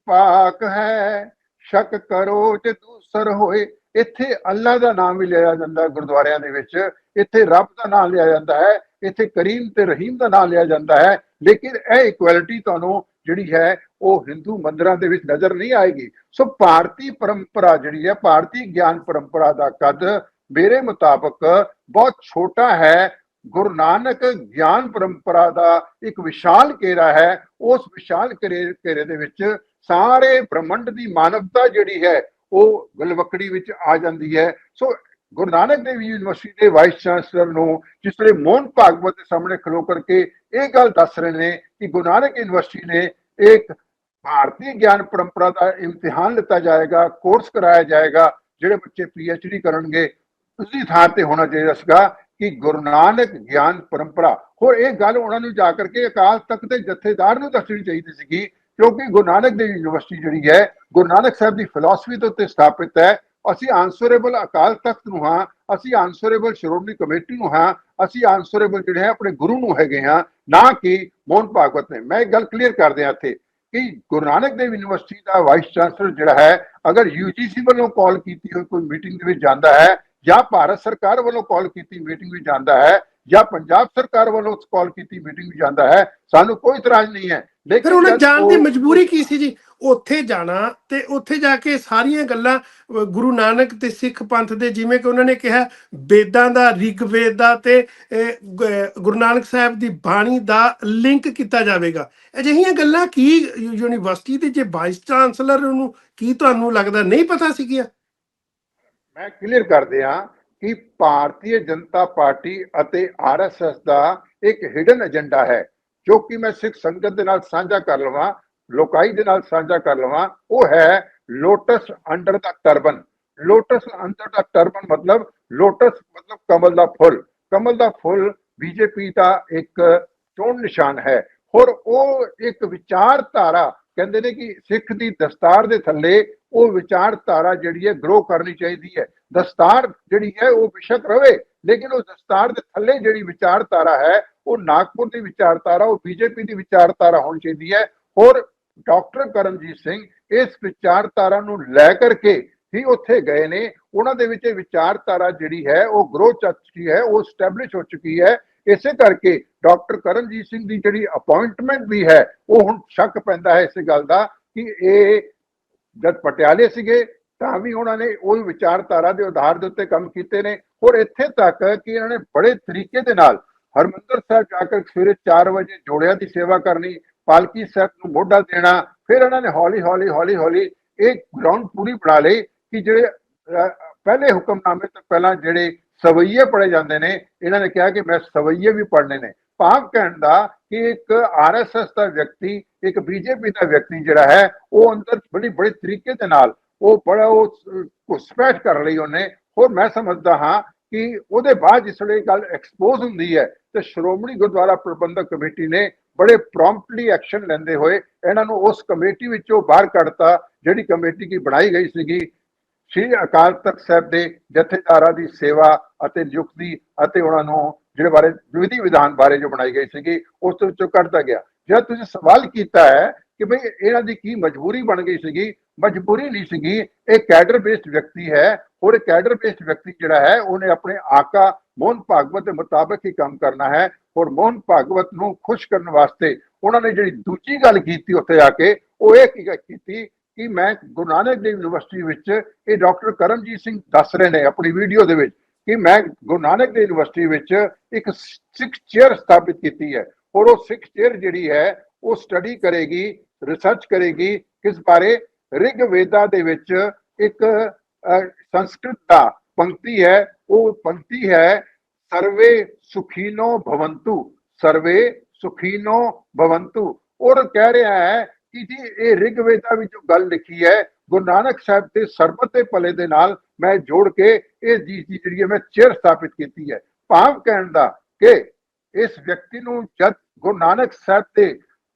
ਪਾਕ ਹੈ, ਸ਼ੱਕ ਕਰੋ ਤੇ ਦੂਸਰ ਹੋਏ। ਇੱਥੇ ਅੱਲਾ ਦਾ ਨਾਮ ਵੀ ਲਿਆ ਜਾਂਦਾ ਗੁਰਦੁਆਰਿਆਂ ਦੇ ਵਿੱਚ। ਇੱਥੇ ਰੱਬ ਦਾ ਨਾਮ ਲਿਆ ਜਾਂਦਾ ਹੈ, ਇੱਥੇ ਕਰੀਮ ਤੇ ਰਹੀਮ ਦਾ ਨਾਮ ਲਿਆ ਜਾਂਦਾ ਹੈ। ਲੇਕਿਨ ਇਹ ਇਕੁਐਲਿਟੀ ਤੁਹਾਨੂੰ ਜਿਹੜੀ ਹੈ, ਉਹ ਹਿੰਦੂ ਮੰਦਰਾਂ ਦੇ ਵਿੱਚ ਨਜ਼ਰ ਨਹੀਂ ਆਏਗੀ। ਸੋ ਭਾਰਤੀ ਪਰੰਪਰਾ ਜਿਹੜੀ ਹੈ, ਭਾਰਤੀ ਗਿਆਨ ਪਰੰਪਰਾ ਦਾ ਕਦ ਮੇਰੇ ਮੁਤਾਬਕ ਬਹੁਤ ਛੋਟਾ ਹੈ। ਗੁਰੂ ਨਾਨਕ ਗਿਆਨ ਪਰੰਪਰਾ ਦਾ ਇੱਕ ਵਿਸ਼ਾਲ ਘੇਰਾ ਹੈ। ਉਸ ਵਿਸ਼ਾਲ ਘੇਰੇ ਘੇਰੇ ਦੇ ਵਿੱਚ ਸਾਰੇ ਬ੍ਰਹਮੰਡ ਦੀ ਮਾਨਵਤਾ ਜਿਹੜੀ ਹੈ, ਉਹ ਗਲਵਕੜੀ ਵਿੱਚ ਆ ਜਾਂਦੀ ਹੈ। ਸੋ ਗੁਰੂ ਨਾਨਕ ਦੇਵ ਯੂਨੀਵਰਸਿਟੀ ਦੇ ਵਾਈਸ ਚਾਂਸਲਰ ਨੂੰ, ਜਿਸ ਵੇਲੇ ਮੋਹਨ ਭਾਗਵਤ ਦੇ ਸਾਹਮਣੇ ਖਲੋ ਕਰਕੇ ਇਹ ਗੱਲ ਦੱਸ ਰਹੇ ਨੇ ਕਿ ਗੁਰੂ ਨਾਨਕ ਯੂਨੀਵਰਸਿਟੀ ਨੇ ਇੱਕ ਭਾਰਤੀ ਗਿਆਨ ਪਰੰਪਰਾ ਦਾ ਇਮਤਿਹਾਨ ਲਿੱਤਾ ਜਾਏਗਾ ਕੋਰਸ ਕਰਾਇਆ ਜਾਏਗਾ, ਜਿਹੜੇ ਬੱਚੇ ਪੀ ਐੱਚ ਡੀ ਕਰਨਗੇ, ਉਸਦੀ ਥਾਂ ਤੇ ਹੋਣਾ ਚਾਹੀਦਾ ਸੀਗਾ ਕਿ ਗੁਰੂ ਨਾਨਕ ਗਿਆਨ ਪਰੰਪਰਾ। ਹੋਰ ਇਹ ਗੱਲ ਉਹਨਾਂ ਨੂੰ ਜਾ ਕਰਕੇ ਅਕਾਲ ਤਖਤ ਦੇ ਜਥੇਦਾਰ ਨੂੰ ਦੱਸਣੀ ਚਾਹੀਦੀ ਸੀਗੀ, ਕਿਉਂਕਿ ਗੁਰੂ ਨਾਨਕ ਦੇਵ ਯੂਨੀਵਰਸਿਟੀ ਜਿਹੜੀ ਹੈ, ਗੁਰੂ ਨਾਨਕ ਸਾਹਿਬ ਦੀ ਫਿਲਾਸਫੀ ਦੇ ਉੱਤੇ ਸਥਾਪਿਤ ਹੈ ਅਸੀਂ ਆਨਸਰੇਬਲ ਅਕਾਲ ਤਖਤ ਨੂੰ ਹਾਂ, ਅਸੀਂ ਆਨਸਰੇਬਲ ਸ਼੍ਰੋਮਣੀ ਕਮੇਟੀ ਨੂੰ ਹਾਂ, ਅਸੀਂ ਆਨਸਰੇਬਲ ਜਿਹੜੇ ਹੈ ਆਪਣੇ ਗੁਰੂ ਨੂੰ ਹੈਗੇ ਹਾਂ, ਨਾ ਕਿ ਮੋਹਨ ਭਾਗਵਤ ਨੇ। ਮੈਂ ਇਹ ਗੱਲ ਕਲੀਅਰ ਕਰ ਦਿਆਂ ਇੱਥੇ ਕਿ ਗੁਰੂ ਨਾਨਕ ਦੇਵ ਯੂਨੀਵਰਸਿਟੀ ਦਾ ਵਾਈਸ ਚਾਂਸਲਰ ਜਿਹੜਾ ਹੈ, ਅਗਰ ਯੂਜੀਸੀ ਵੱਲੋਂ ਕਾਲ ਕੀਤੀ ਹੋਈ ਕੋਈ ਮੀਟਿੰਗ ਦੇ ਵਿੱਚ ਜਾਂਦਾ ਹੈ ਜਾਂ ਭਾਰਤ ਸਰਕਾਰ ਵੱਲੋਂ ਕਾਲ ਕੀਤੀ ਮੀਟਿੰਗ ਵਿੱਚ ਜਾਂਦਾ ਹੈ ਜਾਂ ਪੰਜਾਬ ਸਰਕਾਰ ਵੱਲੋਂ ਕਾਲ ਕੀਤੀ ਮੀਟਿੰਗ ਜਾਂਦਾ ਹੈ ਸਾਨੂੰ ਕੋਈ ਇਤਰਾਜ਼ ਨਹੀਂ ਹੈ। ਲੇਕਿਨ ਫਿਰ ਉਹਨਾਂ ਜਾਣ ਦੀ ਮਜਬੂਰੀ ਕੀ ਸੀ ਜੀ? ਉੱਥੇ ਜਾਣਾ ਤੇ ਉੱਥੇ ਜਾ ਕੇ ਸਾਰੀਆਂ ਗੱਲਾਂ ਗੁਰੂ ਨਾਨਕ ਤੇ ਸਿੱਖ ਪੰਥ ਦੇ ਜਿਵੇਂ ਕਿ ਉਹਨਾਂ ਨੇ ਕਿਹਾ ਵੇਦਾਂ ਦਾ ਰਿਗਵੇਦ ਦਾ ਤੇ ਗੁਰੂ ਨਾਨਕ ਸਾਹਿਬ ਦੀ ਬਾਣੀ ਦਾ ਲਿੰਕ ਕੀਤਾ ਜਾਵੇਗਾ। ਅਜਿਹੀਆਂ ਗੱਲਾਂ ਕੀ ਯੂਨੀਵਰਸਿਟੀ ਦੇ ਜੇ ਵਾਈਸ ਚਾਂਸਲਰ ਨੂੰ ਕੀ ਤੁਹਾਨੂੰ ਲੱਗਦਾ? ਨਹੀਂ ਪਤਾ ਸੀਗੀਆਂ ਮੈਂ ਕਲੀਅਰ ਕਰਦੇ ਹਾਂ ਕਿ ਭਾਰਤੀ ਜਨਤਾ ਪਾਰਟੀ ਅਤੇ ਆਰਐਸਐਸ ਦਾ ਇੱਕ ਹਿਡਨ ਏਜੰਡਾ ਹੈ, ਜੋ ਕਿ ਮੈਂ ਸਿੱਖ ਸੰਗਤ ਦੇ ਨਾਲ ਸਾਂਝਾ ਕਰ ਲਵਾਂ, ਲੋਕਾਈ ਦੇ ਨਾਲ ਸਾਂਝਾ ਕਰ ਲਵਾਂ, ਉਹ ਹੈ ਲੋਟਸ ਅੰਡਰ ਦਾ ਟਰਬਨ। ਲੋਟਸ ਅੰਡਰ ਦਾ ਟਰਬਨ ਮਤਲਬ ਲੋਟਸ ਮਤਲਬ ਕਮਲ ਦਾ ਫੁੱਲ। ਕਮਲ ਦਾ ਫੁੱਲ ਬੀਜੇਪੀ ਦਾ ਇੱਕ ਚੋਣ ਨਿਸ਼ਾਨ ਹੈ। ਹੋਰ ਉਹ ਇੱਕ ਵਿਚਾਰਧਾਰਾ, ਕਹਿੰਦੇ ਨੇ ਕਿ ਸਿੱਖ ਦੀ ਦਸਤਾਰ ਦੇ ਥੱਲੇ ਉਹ ਵਿਚਾਰਧਾਰਾ ਜਿਹੜੀ ਹੈ ਗਰੋ ਕਰਨੀ ਚਾਹੀਦੀ ਹੈ। ਦਸਤਾਰ ਜਿਹੜੀ ਹੈ ਉਹ ਬਿਸ਼ਕ ਰਵੇ, ਲੇਕਿਨ ਉਹ ਦਸਤਾਰ ਦੇ ਥੱਲੇ ਜਿਹੜੀ ਵਿਚਾਰਧਾਰਾ ਹੈ, ਉਹ ਨਾਗਪੁਰ ਦੀ ਵਿਚਾਰਧਾਰਾ ਉਹ ਬੀਜੇਪੀ ਦੀ ਵਿਚਾਰਧਾਰਾ ਹੋਣੀ ਚਾਹੀਦੀ ਹੈ। ਔਰ ਡਾਕਟਰ ਕਰਨਜੀਤ ਸਿੰਘ ਇਸ ਵਿਚਾਰਧਾਰਾ ਨੂੰ ਲੈ ਕਰਕੇ ਹੀ ਉੱਥੇ ਗਏ ਨੇ। ਉਹਨਾਂ ਦੇ ਵਿੱਚ ਇਹ ਵਿਚਾਰਧਾਰਾ ਜਿਹੜੀ ਹੈ, ਉਹ ਗਰੋ ਚੁੱਕੀ ਹੈ, ਉਹ ਸਟੈਬਲਿਸ਼ ਹੋ ਚੁੱਕੀ ਹੈ। ਇਸੇ ਕਰਕੇ ਡਾਕਟਰ ਕਰਨਜੀਤ ਸਿੰਘ ਦੀ ਜਿਹੜੀ ਅਪਾਇੰਟਮੈਂਟ ਵੀ ਹੈ, ਉਹ ਹੁਣ ਸ਼ੱਕ ਪੈਂਦਾ ਹੈ ਇਸ ਗੱਲ ਦਾ ਕਿ ਇਹ ਜਦ ਪਟਿਆਲੇ ਸੀਗੇ, ਤਾਂ ਵੀ ਉਹਨਾਂ ਨੇ ਉਹ ਵਿਚਾਰਧਾਰਾ ਦੇ ਆਧਾਰ ਦੇ ਉੱਤੇ ਕੰਮ ਕੀਤੇ ਨੇ। ਔਰ ਇੱਥੇ ਤੱਕ ਕਿ ਇਹਨਾਂ ਨੇ ਬੜੇ ਤਰੀਕੇ ਦੇ ਨਾਲ ਹਰਮੰਦਰ ਸਾਹਿਬ ਜਾ ਕੇ ਸਵੇਰੇ 4 ਵਜੇ ਜੋੜਿਆਂ ਦੀ ਸੇਵਾ ਕਰਨੀ, ਪਾਲਕੀ ਸਾਹਿਬ ਨੂੰ ਮੋਢਾ ਦੇਣਾ, ਫਿਰ ਇਹਨਾਂ ਨੇ ਹੌਲੀ ਹੌਲੀ ਹੌਲੀ ਹੌਲੀ ਇਹ ਗਰਾਊਂਡ ਪੂਰੀ ਬਣਾ ਲਈ ਕਿ ਜਿਹੜੇ ਪਹਿਲੇ ਹੁਕਮਨਾਮੇ ਤੋਂ ਪਹਿਲਾਂ ਜਿਹੜੇ ਸਵਈਏ ਪੜੇ ਜਾਂਦੇ ਨੇ, ਇਹਨਾਂ ਨੇ ਕਿਹਾ ਕਿ ਮੈਂ ਸਵਈਏ ਵੀ ਪੜਨੇ ਨੇ। ਭਾਵ ਕਹਿਣ ਦਾ ਕਿ ਇੱਕ ਆਰਐਸਐਸ ਦਾ ਵਿਅਕਤੀ, ਇੱਕ ਬੀਜੇਪੀ ਦਾ ਵਿਅਕਤੀ ਜਿਹੜਾ ਹੈ, ਉਹ ਅੰਦਰ ਬੜੀ, ਬੜੇ ਤਰੀਕੇ ਦੇ ਨਾਲ ਉਹ ਬੜਾ ਉਹ ਘੁਸਪੈਠ ਕਰ ਲਈ ਉਹਨੇ। ਹੋਰ ਮੈਂ ਸਮਝਦਾ ਹਾਂ ਕਿ ਉਹਦੇ ਬਾਅਦ ਜਿਸ ਵੇਲੇ ਗੱਲ ਐਕਸਪੋਜ਼ ਹੁੰਦੀ ਹੈ, ਤੇ ਸ਼੍ਰੋਮਣੀ ਗੁਰਦੁਆਰਾ ਪ੍ਰਬੰਧਕ ਕਮੇਟੀ ਨੇ ਬੜੇ ਪ੍ਰੌਮਪਟਲੀ ਐਕਸ਼ਨ ਲੈਂਦੇ ਹੋਏ ਇਹਨਾਂ ਨੂੰ ਉਸ ਕਮੇਟੀ ਵਿੱਚੋਂ ਬਾਹਰ ਕੱਢਤਾ, ਜਿਹੜੀ ਕਮੇਟੀ ਕੀ ਬਣਾਈ ਗਈ ਸੀਗੀ। ਸ੍ਰੀ ਅਕਾਲ ਤਖਤ ਸਾਹਿਬ ਦੇ ਜਥੇਦਾਰਾਂ ਦੀ ਸੇਵਾ ਅਤੇ ਨਿਯੁਕਤੀ ਅਤੇ ਉਹਨਾਂ ਨੂੰ ਜਿਹੜੇ ਬਾਰੇ ਵਿਧੀ ਵਿਧਾਨ ਬਾਰੇ ਜੋ ਬਣਾਈ ਗਈ ਸੀਗੀ, ਉਸ ਤੋਂ ਵਿੱਚੋਂ ਕੱਢਤਾ ਗਿਆ। ਜਦ ਤੁਸੀਂ ਸਵਾਲ ਕੀਤਾ ਹੈ ਕਿ ਭਈ ਇਹਨਾਂ ਦੀ ਕੀ ਮਜਬੂਰੀ ਬਣ ਗਈ ਸੀਗੀ, ਮਜਬੂਰੀ ਨਹੀਂ ਸੀਗੀ, ਇਹ ਕੈਡਰ ਬੇਸਡ ਵਿਅਕਤੀ ਹੈ ਔਰ ਇਹ ਕੈਡਰ ਬੇਸਡ ਵਿਅਕਤੀ ਜਿਹੜਾ ਹੈ, ਉਹਨੇ ਆਪਣੇ ਆਕਾ ਮੋਹਨ ਭਾਗਵਤ ਦੇ ਮੁਤਾਬਕ ਹੀ ਕੰਮ ਕਰਨਾ ਹੈ ਔਰ ਮੋਹਨ ਭਾਗਵਤ ਨੂੰ ਖੁਸ਼ ਕਰਨ ਵਾਸਤੇ ਉਹਨਾਂ ਨੇ ਜਿਹੜੀ ਦੂਜੀ ਗੱਲ ਕੀਤੀ ਉੱਥੇ ਆ ਕੇ, ਉਹ ਇਹ ਕੀ ਕੀਤੀ ਕਿ ਮੈਂ ਗੁਰੂ ਨਾਨਕ ਦੇਵ ਯੂਨੀਵਰਸਿਟੀ ਵਿੱਚ ਇਹ ਡਾਕਟਰ ਕਰਮਜੀਤ ਸਿੰਘ ਦੱਸ ਰਹੇ ਨੇ ਆਪਣੀ ਵੀਡੀਓ ਦੇ ਵਿੱਚ ਕਿ ਮੈਂ ਗੁਰੂ ਨਾਨਕ ਦੇਵ ਯੂਨੀਵਰਸਿਟੀ ਵਿੱਚ ਇੱਕ ਸਿੱਖ ਚੇਅਰ ਸਥਾਪਿਤ ਕੀਤੀ ਹੈ। ਔਰ ਉਹ ਸਿੱਖ ਚੇਅਰ ਜਿਹੜੀ ਹੈ, ਉਹ ਸਟੱਡੀ ਕਰੇਗੀ, ਰਿਸਰਚ ਕਰੇਗੀ, ਕਿਸ ਬਾਰੇ? ਰਿਗ ਵੇਦਾ ਦੇ ਵਿੱਚ ਇੱਕ ਸੰਸਕ੍ਰਿਤ ਦਾ ਪੰਕਤੀ ਹੈ। ਉਹ ਪੰਕਤੀ ਹੈ, ਸਰਵੇ ਸੁਖੀਨੋ ਭਵੰਤੂ, ਸਰਵੇ ਸੁਖੀਨੋ ਭਵੰਤੂ। ਔਰ ਕਹਿ ਰਿਹਾ ਹੈ ਕਿ ਜੀ, ਇਹ ਰਿਗ ਵੇਦਾ ਵਿੱਚ ਜੋ ਗੱਲ ਲਿਖੀ ਹੈ ਗੁਰੂ ਨਾਨਕ ਸਾਹਿਬ ਦੇ ਸਰਬਤ ਦੇ ਭਲੇ ਦੇ ਨਾਲ ਮੈਂ ਜੋੜ ਕੇ ਇਹ ਜੀ ਜਿਹੜੀ ਹੈ ਮੈਂ ਚੇਅਰ ਸਥਾਪਿਤ ਕੀਤੀ ਹੈ। ਭਾਵ ਕਹਿਣ ਦਾ ਕਿ ਇਸ ਵਿਅਕਤੀ ਨੂੰ ਜਦ ਗੁਰੂ ਨਾਨਕ ਸਾਹਿਬ ਦੇ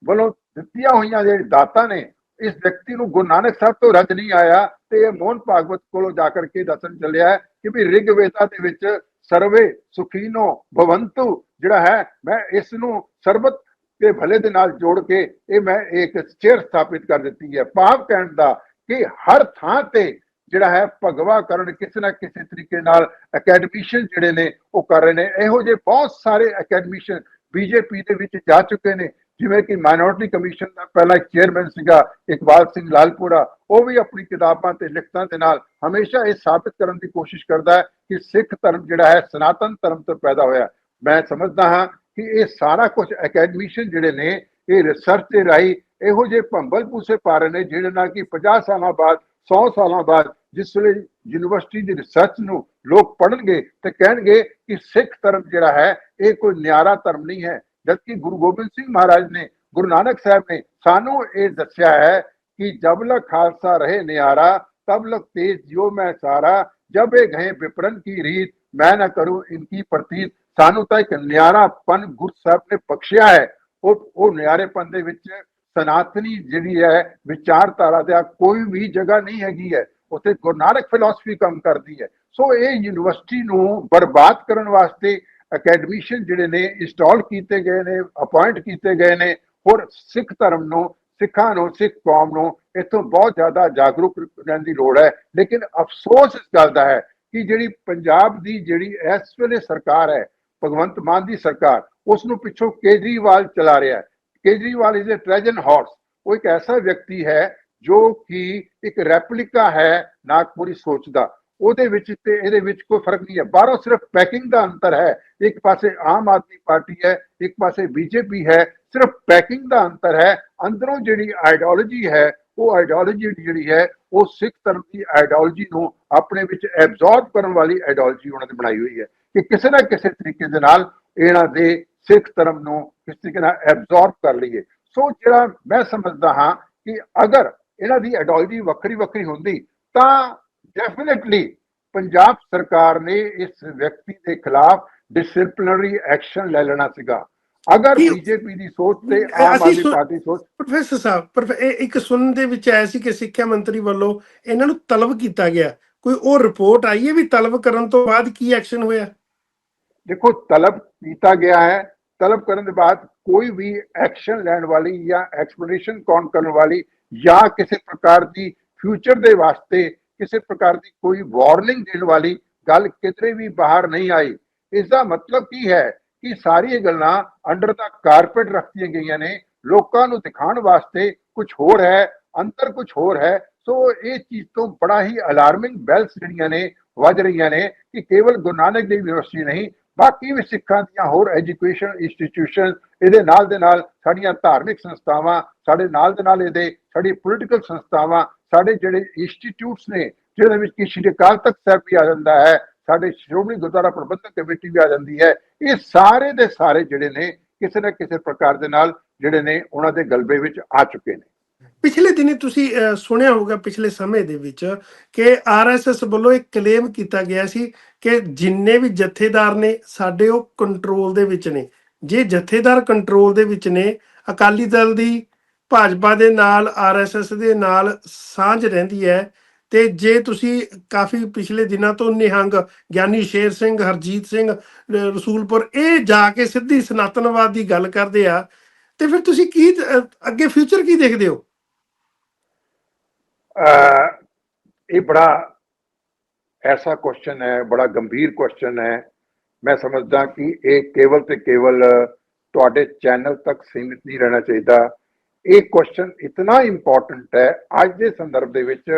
ਵੱਲੋਂ ਦਿੱਤੀਆਂ ਹੋਈਆਂ ਜਿਹੜੇ ਦਾਤਾ ਨੇ, ਇਸ ਵਿਅਕਤੀ ਨੂੰ ਗੁਰੂ ਨਾਨਕ ਸਾਹਿਬ ਤੋਂ ਰੱਜ ਨਹੀਂ ਆਇਆ ਤੇ ਇਹ ਮੋਹਨ ਭਾਗਵਤ ਕੋਲੋਂ ਜਾ ਕਰਕੇ ਦੱਸਣ ਚੱਲਿਆ ਹੈ ਕਿ ਵੀ ਰਿਗ ਵੇਦਾ ਦੇ ਵਿੱਚ ਸਰਵੇ ਸੁਖੀਨੋ ਭਵੰਤੂ ਜਿਹੜਾ ਹੈ, ਮੈਂ ਇਸ ਨੂੰ ਸਰਬਤ ਦੇ ਭਲੇ ਦੇ ਨਾਲ ਜੋੜ ਕੇ ਇਹ ਮੈਂ ਇੱਕ ਚੇਅਰ ਸਥਾਪਿਤ ਕਰ ਦਿੱਤੀ ਹੈ। ਭਾਵ ਕਹਿਣ ਦਾ ਕਿ ਹਰ ਥਾਂ ਤੇ ਜਿਹੜਾ ਹੈ ਭਗਵਾ ਕਰਨ ਕਿਸੇ ਨਾ ਕਿਸੇ ਤਰੀਕੇ ਨਾਲ ਅਕੈਡਮਿਸ਼ੀਅਨ ਜਿਹੜੇ ਨੇ ਉਹ ਕਰ ਰਹੇ ਨੇ। ਇਹੋ ਜਿਹੇ ਬਹੁਤ ਸਾਰੇ ਅਕੈਡਮਿਸ਼ੀਅਨ ਬੀਜੇਪੀ ਦੇ ਵਿੱਚ ਜਾ ਚੁੱਕੇ ਨੇ, ਜਿਵੇਂ ਕਿ ਮਾਈਨੋਰਟੀ ਕਮਿਸ਼ਨ ਦਾ ਪਹਿਲਾ ਚੇਅਰਮੈਨ ਸੀਗਾ, ਇਕਬਾਲ ਸਿੰਘ ਲਾਲਪੁਰਾ, ਉਹ ਵੀ ਆਪਣੀ ਕਿਤਾਬਾਂ ਤੇ ਲਿਖਤਾਂ ਦੇ ਨਾਲ ਹਮੇਸ਼ਾ ਇਹ ਸਾਬਿਤ ਕਰਨ ਦੀ ਕੋਸ਼ਿਸ਼ ਕਰਦਾ ਹੈ ਕਿ ਸਿੱਖ ਧਰਮ ਜਿਹੜਾ ਹੈ ਸਨਾਤਨ ਧਰਮ ਤੋਂ ਪੈਦਾ ਹੋਇਆ ਮੈਂ ਸਮਝਦਾ ਹਾਂ ਕਿ ਇਹ ਸਾਰਾ ਕੁਝ ਅਕੈਡਮਿਸ਼ੀਅਨ ਜਿਹੜੇ ਨੇ, ਇਹ ਰਿਸਰਚ ਦੇ ਰਾਹੀਂ ਇਹੋ ਜਿਹੇ ਭੰਬਲ ਪੂਸੇ ਪਾ ਰਹੇ ਨੇ, ਜਿਹੜੇ ਨਾਲ ਕਿ 50 ਸਾਲਾਂ ਬਾਅਦ 100 ਸਾਲਾਂ ਬਾਅਦ ਜਿਸ ਵੇਲੇ ਯੂਨੀਵਰਸਿਟੀ ਦੀ ਰਿਸਰਚ ਨੂੰ ਲੋਕ ਪੜ੍ਹਨਗੇ ਤੇ ਕਹਿਣਗੇ ਕਿ ਸਿੱਖ ਧਰਮ ਜਿਹੜਾ ਹੈ, ਇਹ ਕੋਈ ਨਿਆਰਾ ਧਰਮ ਨਹੀਂ ਹੈ। ਜਦਕਿ ਗੁਰੂ ਗੋਬਿੰਦ ਸਿੰਘ ਮਹਾਰਾਜ ਨੇ, ਗੁਰੂ ਨਾਨਕ ਸਾਹਿਬ ਨੇ ਸਾਨੂੰ ਇਹ ਦੱਸਿਆ ਹੈ ਕਿ ਜਬ ਲਕ ਖਾਲਸਾ ਰਹੇ ਨਿਆਰਾ, ਤਬ ਲਕ ਤੇਜ ਜਿਉ ਮੈਂ ਸਾਰਾ। ਜਬ ਇਹ ਗਏ ਵਿਪਰਨ ਕੀ ਰੀਤ, ਮੈਂ ਨਾ ਕਰੂੰ ਇਨਕੀ ਪ੍ਰਤੀਤ। ਸਾਨੂੰ ਤਾਂ ਇੱਕ ਨਿਆਰਾਪਨ ਗੁਰੂ ਸਾਹਿਬ ਨੇ ਬਖਸ਼ਿਆ ਹੈ। ਉਹ ਉਹ ਨਿਆਰੇਪਨ ਦੇ ਵਿੱਚ ਸਨਾਤਨੀ ਜਿਹੜੀ ਹੈ, ਵਿਚਾਰਧਾਰਾ ਦਾ ਕੋਈ ਵੀ ਜਗ੍ਹਾ ਨਹੀਂ ਹੈਗੀ ਹੈ। ਉੱਥੇ ਗੁਰੂ ਨਾਨਕ ਫਿਲਾਸਫੀ ਕੰਮ ਕਰਦੀ ਹੈ। ਸੋ ਇਹ ਯੂਨੀਵਰਸਿਟੀ ਨੂੰ ਬਰਬਾਦ ਕਰਨ ਵਾਸਤੇ ਅਕੈਡਮਿਸ਼ਨ ਜਿਹੜੇ ਨੇ ਇੰਸਟਾਲ ਕੀਤੇ ਗਏ ਨੇ ਅਪਾਇੰਟ ਕੀਤੇ ਗਏ ਨੇ। ਹੋਰ ਸਿੱਖ ਧਰਮ ਨੂੰ, ਸਿੱਖਾਂ ਨੂੰ, ਸਿੱਖ ਕੌਮ ਨੂੰ ਇਥੋਂ ਬਹੁਤ ਜ਼ਿਆਦਾ ਜਾਗਰੂਕ ਰਹਿਣ ਦੀ ਲੋੜ ਹੈ। ਲੇਕਿਨ ਅਫਸੋਸ ਇਸ ਗੱਲ ਦਾ ਹੈ ਕਿ ਜਿਹੜੀ ਪੰਜਾਬ ਦੀ ਜਿਹੜੀ ਇਸ ਵੇਲੇ ਸਰਕਾਰ ਹੈ, ਭਗਵੰਤ ਮਾਨ ਦੀ ਸਰਕਾਰ ਉਸ ਨੂੰ ਪਿੱਛੋਂ ਕੇਜਰੀਵਾਲ ਚਲਾ ਰਿਹਾ ਹੈ। Kejriwal is a Trojan horse ਉਹ ਇੱਕ ਐਸਾ ਵਿਅਕਤੀ ਹੈ ਜੋ ਕਿ ਇੱਕ ਰੈਪਲਿਕਾ ਹੈ ਨਾਗਪੁਰੀ ਸੋਚ ਦਾ ਉਹਦੇ ਵਿੱਚ ਤੇ ਇਹਦੇ ਵਿੱਚ ਕੋਈ ਫ਼ਰਕ ਨਹੀਂ ਹੈ। ਬਾਹਰੋਂ ਸਿਰਫ ਪੈਕਿੰਗ ਦਾ ਅੰਤਰ ਹੈ। ਇੱਕ ਪਾਸੇ ਆਮ ਆਦਮੀ ਪਾਰਟੀ ਹੈ, ਇੱਕ ਪਾਸੇ ਬੀਜੇਪੀ ਹੈ। ਸਿਰਫ ਪੈਕਿੰਗ ਦਾ ਅੰਤਰ ਹੈ। ਅੰਦਰੋਂ ਜਿਹੜੀ ਆਈਡੀਓਲੋਜੀ ਹੈ, ਉਹ ਆਈਡੀਓਲੋਜੀ ਜਿਹੜੀ ਹੈ, ਉਹ ਸਿੱਖ ਧਰਮ ਦੀ ਆਈਡੀਓਲੋਜੀ ਨੂੰ ਆਪਣੇ ਵਿੱਚ ਐਬਜ਼ੌਰਬ ਕਰਨ ਵਾਲੀ ਆਈਡੀਓਲੋਜੀ ਉਹਨਾਂ ਨੇ ਬਣਾਈ ਹੋਈ ਹੈ। ਕਿ ਕਿਸੇ ਨਾ ਕਿਸੇ ਤਰੀਕੇ ਦੇ ਨਾਲ ਇਹਨਾਂ ਦੇ ਸਿੱਖ ਧਰਮ ਨੂੰ ਕਿਸ ਤਰੀਕੇ ਨਾਲ ਐਬਜ਼ੌਰਬ ਕਰ ਲਈਏ। ਸੋ ਜਿਹੜਾ ਮੈਂ ਸਮਝਦਾ ਹਾਂ ਕਿ ਅਗਰ ਇਹਨਾਂ ਦੀ ਆਈਡੀਓਲੋਜੀ ਵੱਖਰੀ ਵੱਖਰੀ ਹੁੰਦੀ ਤਾਂ ਡੈਫੀਨਿਟਲੀ ਪੰਜਾਬ ਸਰਕਾਰ ਨੇ ਇਸ ਵਿਅਕਤੀ ਦੇ ਖਿਲਾਫ ਡਿਸਪਲਿਨਰੀ ਐਕਸ਼ਨ ਲੈ ਲੈਣਾ ਸੀਗਾ। ਅਗਰ ਬੀਜੇਪੀ ਦੀ ਸੋਚ ਤੇ ਆਮ ਆਦਮੀ ਪਾਰਟੀ ਸੋਚ ਪ੍ਰੋਫੈਸਰ ਸਾਹਿਬ ਇੱਕ ਸੁਣਨ ਦੇ ਵਿੱਚ ਆਇਆ ਸੀ ਕਿ ਸਿੱਖਿਆ ਮੰਤਰੀ ਵੱਲੋਂ ਇਹਨਾਂ ਨੂੰ ਤਲਬ ਕੀਤਾ ਗਿਆ। ਕੋਈ ਉਹ ਰਿਪੋਰਟ ਆਈ ਹੈ ਵੀ ਤਲਬ ਕਰਨ ਤੋਂ ਬਾਅਦ ਕੀ ਐਕਸ਼ਨ ਹੋਇਆ? ਦੇਖੋ ਤਲਬ ਕੀਤਾ ਗਿਆ ਹੈ। ਤਲਬ ਕਰਨ ਦੇ ਬਾਅਦ ਕੋਈ ਵੀ ਐਕਸ਼ਨ ਲੈਣ ਵਾਲੀ ਜਾਂ ਐਕਸਪਲੇਨੇਸ਼ਨ ਕੌਣ ਕਰਨ ਵਾਲੀ ਜਾਂ ਕਿਸੇ ਪ੍ਰਕਾਰ ਦੀ ਫਿਊਚਰ ਦੇ ਵਾਸਤੇ ਕਿਸੇ ਪ੍ਰਕਾਰ ਦੀ ਕੋਈ ਵਾਰਨਿੰਗ ਦੇਣ ਵਾਲੀ ਗੱਲ ਕਿਤੇ ਵੀ ਬਾਹਰ ਨਹੀਂ ਆਈ। ਇਸ ਦਾ ਮਤਲਬ ਕੀ ਹੈ ਕਿ ਸਾਰੀਆਂ ਗੱਲਾਂ ਅੰਡਰ ਦਾ ਕਾਰਪੇਟ ਰੱਖੀਆਂ ਗਈਆਂ ਨੇ। ਲੋਕਾਂ ਨੂੰ ਦਿਖਾਉਣ ਵਾਸਤੇ ਕੁਝ ਹੋਰ ਹੈ ਅੰਦਰ ਕੁਝ ਹੋਰ ਹੈ। ਸੋ ਇਹ ਚੀਜ਼ ਤੋਂ ਬੜਾ ਹੀ ਅਲਾਰਮਿੰਗ ਬੈਲਸ ਜਿਹੜੀਆਂ ਨੇ ਵੱਜ ਰਹੀਆਂ ਨੇ ਕਿ ਕੇਵਲ ਗੁਰੂ ਨਾਨਕ ਦੇਵ ਯੂਨੀਵਰਸਿਟੀ ਨਹੀਂ ਬਾਕੀ ਵੀ ਸਿੱਖਾਂ ਦੀਆਂ ਹੋਰ ਐਜੂਕੇਸ਼ਨ ਇੰਸਟੀਟਿਊਸ਼ਨ ਇਹਦੇ ਨਾਲ ਦੇ ਨਾਲ ਸਾਡੀਆਂ ਧਾਰਮਿਕ ਸੰਸਥਾਵਾਂ, ਸਾਡੇ ਨਾਲ ਦੇ ਨਾਲ ਇਹਦੇ ਸਾਡੀ ਪੋਲੀਟੀਕਲ ਸੰਸਥਾਵਾਂ, ਸਾਡੇ ਜਿਹੜੇ ਇੰਸਟੀਟਿਊਟਸ ਨੇ, ਜਿਹਦੇ ਵਿੱਚ ਕਿ ਸ਼੍ਰੀ ਅਕਾਲ ਤਖਤ ਸਾਹਿਬ ਵੀ ਆ ਜਾਂਦਾ ਹੈ, ਸਾਡੇ ਸ਼੍ਰੋਮਣੀ ਗੁਰਦੁਆਰਾ ਪ੍ਰਬੰਧਕ ਕਮੇਟੀ ਵੀ ਆ ਜਾਂਦੀ ਹੈ, ਇਹ ਸਾਰੇ ਦੇ ਸਾਰੇ ਜਿਹੜੇ ਨੇ ਕਿਸੇ ਨਾ ਕਿਸੇ ਪ੍ਰਕਾਰ ਦੇ ਨਾਲ ਜਿਹੜੇ ਨੇ ਉਹਨਾਂ ਦੇ ਗਲਬੇ ਵਿੱਚ ਆ ਚੁੱਕੇ ਨੇ। ਪਿਛਲੇ ਦਿਨੀ ਤੁਸੀਂ ਸੁਣਿਆ ਹੋਊਗਾ ਪਿਛਲੇ ਸਮੇਂ ਦੇ ਵਿੱਚ ਕਿ ਆਰਐਸਐਸ ਵੱਲੋਂ ਇੱਕ ਕਲੇਮ ਕੀਤਾ ਗਿਆ ਸੀ ਕਿ ਜਿੰਨੇ ਵੀ ਜਥੇਦਾਰ ਨੇ ਸਾਡੇ ਉਹ ਕੰਟਰੋਲ ਦੇ ਵਿੱਚ ਨੇ। ਜੇ ਜਥੇਦਾਰ ਕੰਟਰੋਲ ਦੇ ਵਿੱਚ ਨੇ, ਅਕਾਲੀ ਦਲ ਦੀ ਭਾਜਪਾ ਦੇ ਨਾਲ ਆਰਐਸਐਸ ਦੇ ਨਾਲ ਸਾਂਝ ਰਹਿੰਦੀ ਹੈ ਤੇ ਜੇ ਤੁਸੀਂ ਕਾਫੀ ਪਿਛਲੇ ਦਿਨਾਂ ਤੋਂ ਨਿਹੰਗ ਗਿਆਨੀ ਸ਼ੇਰ ਸਿੰਘ, ਹਰਜੀਤ ਸਿੰਘ ਰਸੂਲਪੁਰ, ਇਹ ਜਾ ਕੇ ਸਿੱਧੀ ਸਨਾਤਨਵਾਦ ਦੀ ਗੱਲ ਕਰਦੇ ਆ, ਤੇ ਫਿਰ ਤੁਸੀਂ ਕੀ ਅੱਗੇ ਫਿਊਚਰ ਕੀ ਦੇਖਦੇ ਹੋ? ਇਹ ਬੜਾ ਐਸਾ ਕੁਐਸਚਨ ਹੈ ਬੜਾ ਗੰਭੀਰ ਕੁਐਸਚਨ ਹੈ। ਮੈਂ ਸਮਝਦਾ ਕਿ ਇਹ ਕੇਵਲ ਤੇ ਕੇਵਲ ਤੁਹਾਡੇ ਚੈਨਲ ਤੱਕ ਸੀਮਿਤ ਨਹੀਂ ਰਹਿਣਾ ਚਾਹੀਦਾ। ਇਹ ਕੁਐਸਚਨ ਇਤਨਾ ਇੰਪੋਰਟੈਂਟ ਹੈ ਅੱਜ ਦੇ ਸੰਦਰਭ ਦੇ ਵਿੱਚ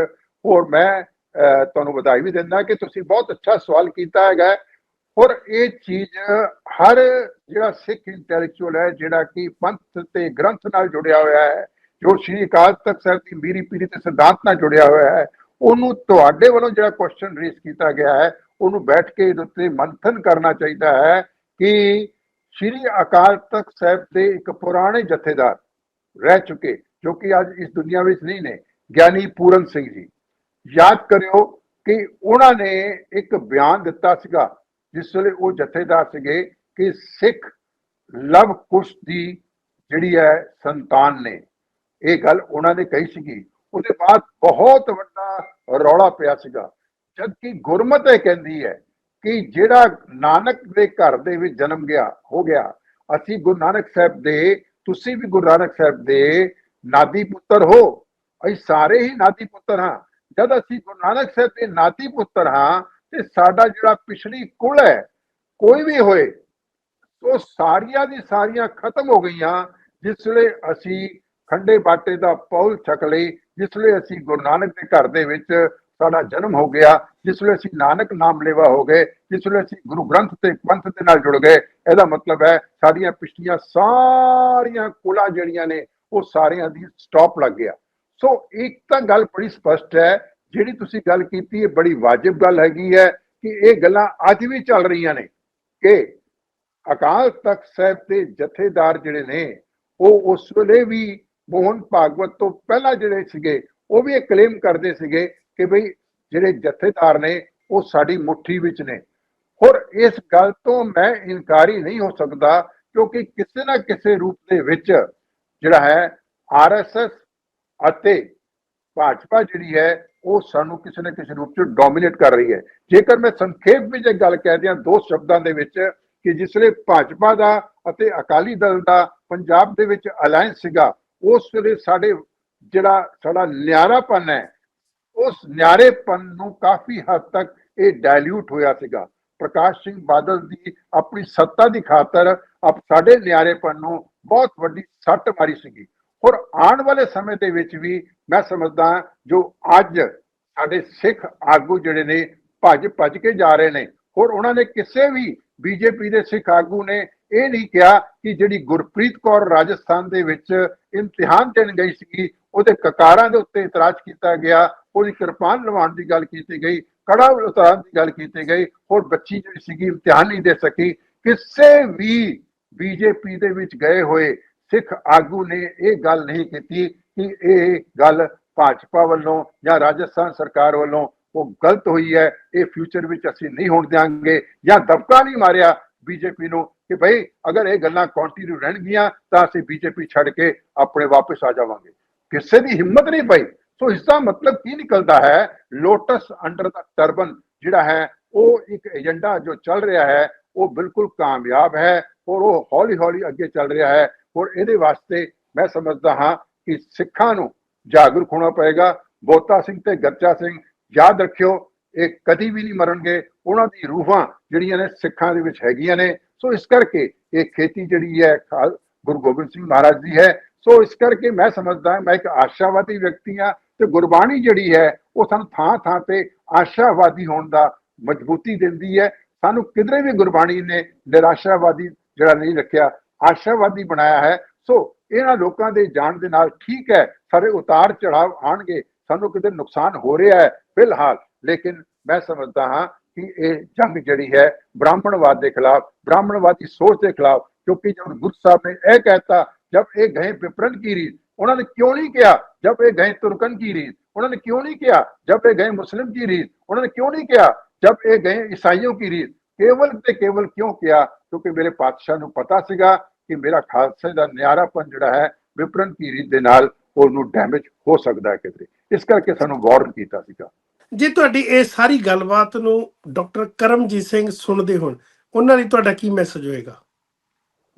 ਹੋਰ ਮੈਂ ਅਹ, ਤੁਹਾਨੂੰ ਵਧਾਈ ਵੀ ਦਿੰਦਾ ਕਿ ਤੁਸੀਂ ਬਹੁਤ ਅੱਛਾ ਸਵਾਲ ਕੀਤਾ ਹੈਗਾ। ਔਰ ਇਹ ਚੀਜ਼ ਹਰ ਜਿਹੜਾ ਸਿੱਖ ਇੰਟੈਲੈਕਚੁਅਲ ਹੈ ਜਿਹੜਾ ਕਿ ਪੰਥ ਤੇ ਗ੍ਰੰਥ ਨਾਲ ਜੁੜਿਆ ਹੋਇਆ ਹੈ ਜੋ ਸ਼੍ਰੀ ਅਕਾਲ ਤਖਤ ਸਾਹਿਬ ਦੀ ਮੀਰੀ ਪੀਰੀ ਤੇ ਸਿਧਾਂਤ ਨਾਲ ਜੁੜਿਆ ਹੋਇਆ ਹੈ, ਉਹਨੂੰ ਤੁਹਾਡੇ ਵੱਲੋਂ ਜਿਹੜਾ ਕੁਐਸਚਨ ਰੇਸ ਕੀਤਾ ਗਿਆ ਹੈ, ਉਹਨੂੰ ਬੈਠ ਕੇ ਇਹਦੇ ਉੱਤੇ ਮੰਥਨ ਕਰਨਾ ਚਾਹੀਦਾ ਹੈ ਕਿ ਸ਼੍ਰੀ ਅਕਾਲ ਤਖਤ ਸਾਹਿਬ ਦੇ ਇੱਕ ਪੁਰਾਣੇ ਜਥੇਦਾਰ ਰਹਿ ਚੁੱਕੇ, ਜੋ ਕਿ ਅੱਜ ਇਸ ਦੁਨੀਆ ਵਿੱਚ ਨਹੀਂ ਨੇ, ਗਿਆਨੀ ਪੂਰਨ ਸਿੰਘ ਜੀ। ਯਾਦ ਕਰਿਓ ਕਿ ਉਹਨਾਂ ਨੇ ਇੱਕ ਬਿਆਨ ਦਿੱਤਾ ਸੀਗਾ, ਜਿਸ ਵੇਲੇ ਉਹ ਜਥੇਦਾਰ ਸੀਗੇ ਕਿ ਸਿੱਖ ਲਵ ਕੁਸ਼ ਦੀ ਜਿਹੜੀ ਹੈ ਸੰਤਾਨ ਨੇ। ਇਹ ਗੱਲ ਉਹਨਾਂ ਨੇ ਕਹੀ ਸੀਗੀ। ਉਹਦੇ ਬਾਅਦ ਬਹੁਤ ਵੱਡਾ ਰੌਲਾ ਪਿਆ ਸੀਗਾ। ਜਦ ਕਿ ਗੁਰਮਤ ਇਹ ਕਹਿੰਦੀ ਹੈ ਕਿ ਜਿਹੜਾ ਨਾਨਕ ਦੇ ਘਰ ਦੇ ਵਿੱਚ ਜਨਮ ਗਿਆ, ਹੋ ਗਿਆ, ਅਸੀਂ ਗੁਰੂ ਨਾਨਕ ਸਾਹਿਬ ਦੇ, ਤੁਸੀਂ ਵੀ ਗੁਰੂ ਨਾਨਕ ਸਾਹਿਬ ਦੇ ਨਾਦੀ ਪੁੱਤਰ ਹੋ। ਅਸੀਂ ਸਾਰੇ ਹੀ ਨਾਦੀ ਪੁੱਤਰ ਹਾਂ। ਜਦ ਅਸੀਂ ਗੁਰੂ ਨਾਨਕ ਸਾਹਿਬ ਦੇ ਨਾਦੀ ਪੁੱਤਰ ਹਾਂ, ਤੇ ਸਾਡਾ ਜਿਹੜਾ ਪਿਛਲੀ ਕੁਲ ਹੈ, ਕੋਈ ਵੀ ਹੋਏ, ਉਹ ਸਾਰੀਆਂ ਦੀ ਸਾਰੀਆਂ ਖਤਮ ਹੋ ਗਈਆਂ, ਜਿਸ ਵੇਲੇ ਅਸੀਂ ਖੰਡੇ ਬਾਟੇ ਦਾ ਪੌਲ ਛਕ ਲਈ, ਜਿਸ ਵੇਲੇ ਅਸੀਂ ਗੁਰੂ ਨਾਨਕ ਦੇ ਘਰ ਦੇ ਵਿੱਚ ਸਾਡਾ ਜਨਮ ਹੋ ਗਿਆ, ਜਿਸ ਵੇਲੇ ਅਸੀਂ ਨਾਨਕ ਨਾਮ ਲੇਵਾ ਹੋ ਗਏ, ਜਿਸ ਵੇਲੇ ਅਸੀਂ ਗੁਰੂ ਗ੍ਰੰਥ ਤੇ ਪੰਥ ਦੇ ਨਾਲ ਜੁੜ ਗਏ, ਇਹਦਾ ਮਤਲਬ ਹੈ ਸਾਡੀਆਂ ਪਿਛਲੀਆਂ ਸਾਰੀਆਂ ਕੁਲਾਂ ਜਿਹੜੀਆਂ ਨੇ, ਉਹ ਸਾਰਿਆਂ ਦੀ ਸਟਾਪ ਲੱਗ ਗਿਆ। ਸੋ ਇੱਕ ਤਾਂ ਗੱਲ ਬੜੀ ਸਪਸ਼ਟ ਹੈ, ਜਿਹੜੀ ਤੁਸੀਂ ਗੱਲ ਕੀਤੀ ਹੈ ਬੜੀ ਵਾਜਬ ਗੱਲ ਹੈਗੀ ਹੈ ਕਿ ਇਹ ਗੱਲਾਂ ਅੱਜ ਵੀ ਚੱਲ ਰਹੀਆਂ ਨੇ ਕਿ ਅਕਾਲ ਤਖਤ ਸਾਹਿਬ ਦੇ ਜਥੇਦਾਰ ਜਿਹੜੇ ਨੇ, ਉਹ ਉਸ ਵੇਲੇ ਵੀ ਮੋਹਨ ਭਾਗਵਤ ਤੋਂ ਪਹਿਲਾਂ ਜਿਹੜੇ ਸੀਗੇ, ਉਹ ਵੀ ਇਹ ਕਲੇਮ ਕਰਦੇ ਸੀਗੇ ਕਿ ਭਈ ਜਿਹੜੇ ਜਥੇਦਾਰ ਨੇ, ਉਹ ਸਾਡੀ ਮੁਠੀ ਵਿੱਚ ਨੇ। ਹੋਰ ਇਸ ਗੱਲ ਤੋਂ ਮੈਂ ਇਨਕਾਰੀ ਨਹੀਂ ਹੋ ਸਕਦਾ, ਕਿਉਂਕਿ ਕਿਸੇ ਨਾ ਕਿਸੇ ਰੂਪ ਦੇ ਵਿੱਚ ਜਿਹੜਾ ਹੈ ਆਰਐਸਐਸ ਅਤੇ ਭਾਜਪਾ ਜਿਹੜੀ ਹੈ, ਉਹ ਸਾਨੂੰ ਕਿਸੇ ਨਾ ਕਿਸੇ ਰੂਪ ਚ ਡੋਮੀਨੇਟ ਕਰ ਰਹੀ ਹੈ। ਜੇਕਰ ਮੈਂ ਸੰਖੇਪ ਵਿੱਚ ਇਹ ਗੱਲ ਕਹਿ ਦਿਆਂ, ਦੋ ਸ਼ਬਦਾਂ ਦੇ ਵਿੱਚ, ਕਿ ਜਿਸਲੇ ਭਾਜਪਾ ਦਾ ਅਤੇ ਅਕਾਲੀ ਦਲ ਦਾ ਪੰਜਾਬ ਦੇ ਵਿੱਚ ਅਲਾਈਅੰਸ ਸੀਗਾ ਉਸ ਵੇਲੇ ਸਾਡੇ ਜਿਹੜਾ ਸਾਡਾ ਨਿਆਰਾਪਨ ਹੈ, ਉਸ ਨਿਆਰੇਪਨ ਨੂੰ ਕਾਫੀ ਹੱਦ ਤੱਕ ਇਹ ਡਾਇਲੂਟ ਹੋਇਆ ਸੀਗਾ। ਪ੍ਰਕਾਸ਼ ਸਿੰਘ ਬਾਦਲ ਦੀ ਆਪਣੀ ਸੱਤਾ ਦੀ ਖਾਤਰ ਆਪ ਸਾਡੇ ਨਿਆਰੇਪਨ ਨੂੰ ਬਹੁਤ ਵੱਡੀ ਸੱਟ ਮਾਰੀ ਸੀਗੀ। ਔਰ ਆਉਣ ਵਾਲੇ ਸਮੇਂ ਦੇ ਵਿੱਚ ਵੀ ਮੈਂ ਸਮਝਦਾ ਜੋ ਅੱਜ ਸਾਡੇ ਸਿੱਖ ਆਗੂ ਜਿਹੜੇ ਨੇ ਭੱਜ ਭੱਜ ਕੇ ਜਾ ਰਹੇ ਨੇ ਔਰ ਉਹਨਾਂ ਨੇ ਕਿਸੇ ਵੀ ਬੀਜੇਪੀ ਦੇ ਸਿੱਖ ਆਗੂ ਨੇ ਇਹ ਨਹੀਂ ਕਿਹਾ ਕਿ ਜਿਹੜੀ ਗੁਰਪ੍ਰੀਤ ਕੌਰ ਰਾਜਸਥਾਨ ਦੇ ਵਿੱਚ ਇਮਤਿਹਾਨ ਦੇਣ ਗਈ ਸੀ ਉਹਦੇ ਕਕਾਰਾਂ ਦੇ ਉੱਤੇ ਇਤਰਾਜ਼ ਕੀਤਾ ਗਿਆ, ਉਹਦੀ ਕਿਰਪਾਨ ਲਵਾਉਣ ਦੀ ਗੱਲ ਕੀਤੀ ਗਈ, ਕੜਾ ਉਤਾਰਨ ਦੀ ਗੱਲ ਕੀਤੀ ਗਈ, ਹੋਰ ਬੱਚੀ ਜਿਹੜੀ ਸੀਗੀ ਇਮਤਿਹਾਨ ਨਹੀਂ ਦੇ ਸਕੀ। ਕਿਸੇ ਵੀ ਬੀਜੇਪੀ ਦੇ ਵਿੱਚ ਗਏ ਹੋਏ ਸਿੱਖ ਆਗੂ ਨੇ ਇਹ ਗੱਲ ਨਹੀਂ ਕੀਤੀ ਕਿ ਇਹ ਗੱਲ ਭਾਜਪਾ ਵੱਲੋਂ ਜਾਂ ਰਾਜਸਥਾਨ ਸਰਕਾਰ ਵੱਲੋਂ ਉਹ ਗਲਤ ਹੋਈ ਹੈ, ਇਹ ਫਿਊਚਰ ਵਿੱਚ ਅਸੀਂ ਨਹੀਂ ਹੋਣ ਦਿਆਂਗੇ ਜਾਂ ਦਬਕਾ ਨਹੀਂ ਮਾਰਿਆ ਬੀਜੇਪੀ ਨੂੰ ਕਿ ਭਾਈ ਅਗਰ ਇਹ ਗੱਲਾਂ ਕੰਟੀਨਿਊ ਰਹਿਣਗੀਆਂ ਤਾਂ ਅਸੀਂ ਬੀਜੇਪੀ ਛੱਡ ਕੇ ਆਪਣੇ ਵਾਪਸ ਆ ਜਾਵਾਂਗੇ। ਕਿਸੇ ਦੀ ਹਿੰਮਤ ਨਹੀਂ ਪਈ ਸੋ ਇਸ ਦਾ ਮਤਲਬ ਕੀ ਨਿਕਲਦਾ ਹੈ? ਲੋਟਸ ਅੰਡਰ ਦਾ ਟਰਬਨ ਜਿਹੜਾ ਹੈ, ਉਹ ਇੱਕ ਏਜੰਡਾ ਜੋ ਚੱਲ ਰਿਹਾ ਹੈ, ਉਹ ਬਿਲਕੁਲ ਕਾਮਯਾਬ ਹੈ ਔਰ ਉਹ ਹੌਲੀ ਹੌਲੀ ਅੱਗੇ ਚੱਲ ਰਿਹਾ ਹੈ ਔਰ ਇਹਦੇ ਵਾਸਤੇ ਮੈਂ ਸਮਝਦਾ ਹਾਂ ਕਿ ਸਿੱਖਾਂ ਨੂੰ ਜਾਗਰੂਕ ਹੋਣਾ ਪਏਗਾ। ਬੋਤਾ ਸਿੰਘ ਤੇ ਗੱਚਾ ਸਿੰਘ ਯਾਦ ਰੱਖਿਓ, ਇਹ ਕਦੀ ਵੀ ਨਹੀਂ ਮਰਨਗੇ। ਉਹਨਾਂ ਦੀ ਰੂਹਾਂ ਜਿਹੜੀਆਂ ਨੇ ਸਿੱਖਾਂ ਦੇ ਵਿੱਚ ਹੈਗੀਆਂ ਨੇ। ਸੋ ਇਸ ਕਰਕੇ ਇਹ ਖੇਤੀ ਜਿਹੜੀ ਹੈ ਗੁਰੂ ਗੋਬਿੰਦ ਸਿੰਘ ਮਹਾਰਾਜ ਦੀ ਹੈ। ਸੋ ਇਸ ਕਰਕੇ ਮੈਂ ਸਮਝਦਾ, ਮੈਂ ਇੱਕ ਆਸ਼ਾਵਾਦੀ ਵਿਅਕਤੀ ਹਾਂ ਤੇ ਗੁਰਬਾਣੀ ਜਿਹੜੀ ਹੈ, ਉਹ ਸਾਨੂੰ ਥਾਂ ਥਾਂ ਤੇ ਆਸ਼ਾਵਾਦੀ ਹੋਣ ਦਾ ਮਜ਼ਬੂਤੀ ਦਿੰਦੀ ਹੈ। ਸਾਨੂੰ ਕਿਧਰੇ ਵੀ ਗੁਰਬਾਣੀ ਨੇ ਨਿਰਾਸ਼ਾਵਾਦੀ ਜਿਹੜਾ ਨਹੀਂ ਰੱਖਿਆ, ਆਸ਼ਾਵਾਦੀ ਬਣਾਇਆ ਹੈ। ਸੋ ਇਹਨਾਂ ਲੋਕਾਂ ਦੇ ਜਾਣ ਦੇ ਨਾਲ ਠੀਕ ਹੈ, ਸਾਰੇ ਉਤਾਰ ਚੜਾਵ ਆਣਗੇ ਸਾਨੂੰ ਕਿਤੇ ਨੁਕਸਾਨ ਹੋ ਰਿਹਾ ਹੈ ਫਿਲਹਾਲ, ਲੇਕਿਨ ਮੈਂ ਸਮਝਦਾ ਹਾਂ ਕਿ ਇਹ ਜੰਗ ਜਿਹੜੀ ਹੈ ਬ੍ਰਾਹਮਣਵਾਦ ਦੇ ਖਿਲਾਫ, ਬ੍ਰਾਹਮਣਵਾਦੀ ਸੋਚ ਦੇ ਖਿਲਾਫ, ਕਿਉਂਕਿ ਜਦ ਗੁਰੂ ਸਾਹਿਬ ਨੇ ਇਹ ਕਹਿਤਾ ਜਦ ਇਹ ਗਏ ਵਿਪਰਨ ਕੀ ਰੀਤ, ਉਹਨਾਂ ਨੇ ਕਿਉਂ ਨਹੀਂ ਕਿਹਾ, ਜਦ ਇਹ ਗਏ ਤੁਰਕਨ ਕੀ ਰੀਤ, ਉਹਨਾਂ ਨੇ ਕਿਉਂ ਨਹੀਂ ਕਿਹਾ, ਜਦ ਇਹ ਗਏ ਮੁਸਲਿਮ ਕੀ ਰੀਤ, ਉਹਨਾਂ ਨੇ ਕਿਉਂ ਨਹੀਂ ਕਿਹਾ, ਜਦ ਇਹ ਗਏ ਈਸਾਈਆਂ ਕੀ ਰੀਤ, ਕੇਵਲ ਤੇ ਕੇਵਲ ਕਿਉਂ ਕਿਹਾ? ਕਿਉਂਕਿ ਮੇਰੇ ਪਾਤਸ਼ਾਹ ਨੂੰ ਪਤਾ ਸੀਗਾ ਕਿ ਮੇਰਾ ਖਾਲਸੇ ਦਾ ਨਿਆਰਾਪਨ ਜਿਹੜਾ ਹੈ ਵਿਪਰਨ ਕੀ ਰੀਤ ਦੇ ਨਾਲ ਉਹਨੂੰ ਡੈਮੇਜ ਹੋ ਸਕਦਾ ਹੈ ਕਿਤੇ। ਇਸ ਕਰਕੇ ਸਾਨੂੰ ਵਾਰਨ ਕੀਤਾ ਸੀਗਾ। ਜੇ ਤੁਹਾਡੀ ਇਹ ਸਾਰੀ ਗੱਲਬਾਤ ਨੂੰ ਡਾਕਟਰ ਕਰਮਜੀਤ ਸਿੰਘ ਸੁਣਦੇ ਹੋਣ ਉਹਨਾਂ ਲਈ ਤੁਹਾਡਾ ਕੀ ਮੈਸੇਜ ਹੋਏਗਾ?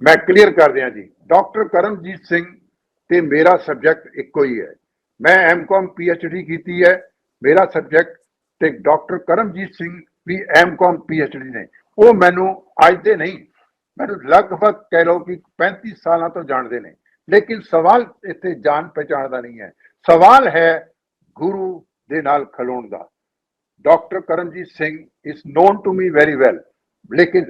ਮੈਂ ਕਲੀਅਰ ਕਰ ਦਿਆਂ ਜੀ। ਡਾਕਟਰ ਕਰਮਜੀਤ ਸਿੰਘ ਤੇ ਮੇਰਾ ਸਬਜੈਕਟ ਇੱਕੋ ਹੀ ਹੈ। ਮੈਂ ਐਮਕਾਮ ਪੀਐਚਡੀ ਕੀਤੀ ਹੈ। ਮੇਰਾ ਸਬਜੈਕਟ ਤੇ ਡਾਕਟਰ ਕਰਮਜੀਤ ਸਿੰਘ ਵੀ ਐਮਕਾਮ ਪੀਐਚਡੀ ਨੇ। ਉਹ ਮੈਨੂੰ ਅੱਜ ਦੇ ਨਹੀਂ ਮੈਨੂੰ ਲਗਭਗ ਕਹਿ ਲਓ ਕਿ 35 ਸਾਲਾਂ ਤੋਂ ਜਾਣਦੇ ਨੇ। ਲੇਕਿਨ ਸਵਾਲ ਇੱਥੇ ਜਾਣ ਪਛਾਣ ਦਾ ਨਹੀਂ ਹੈ। ਸਵਾਲ ਹੈ ਗੁਰੂ ਦੇ ਨਾਲ ਖਲੋਣ ਦਾ। Doctor Karanjit Singh is known to me very well ਲੇਕਿਨ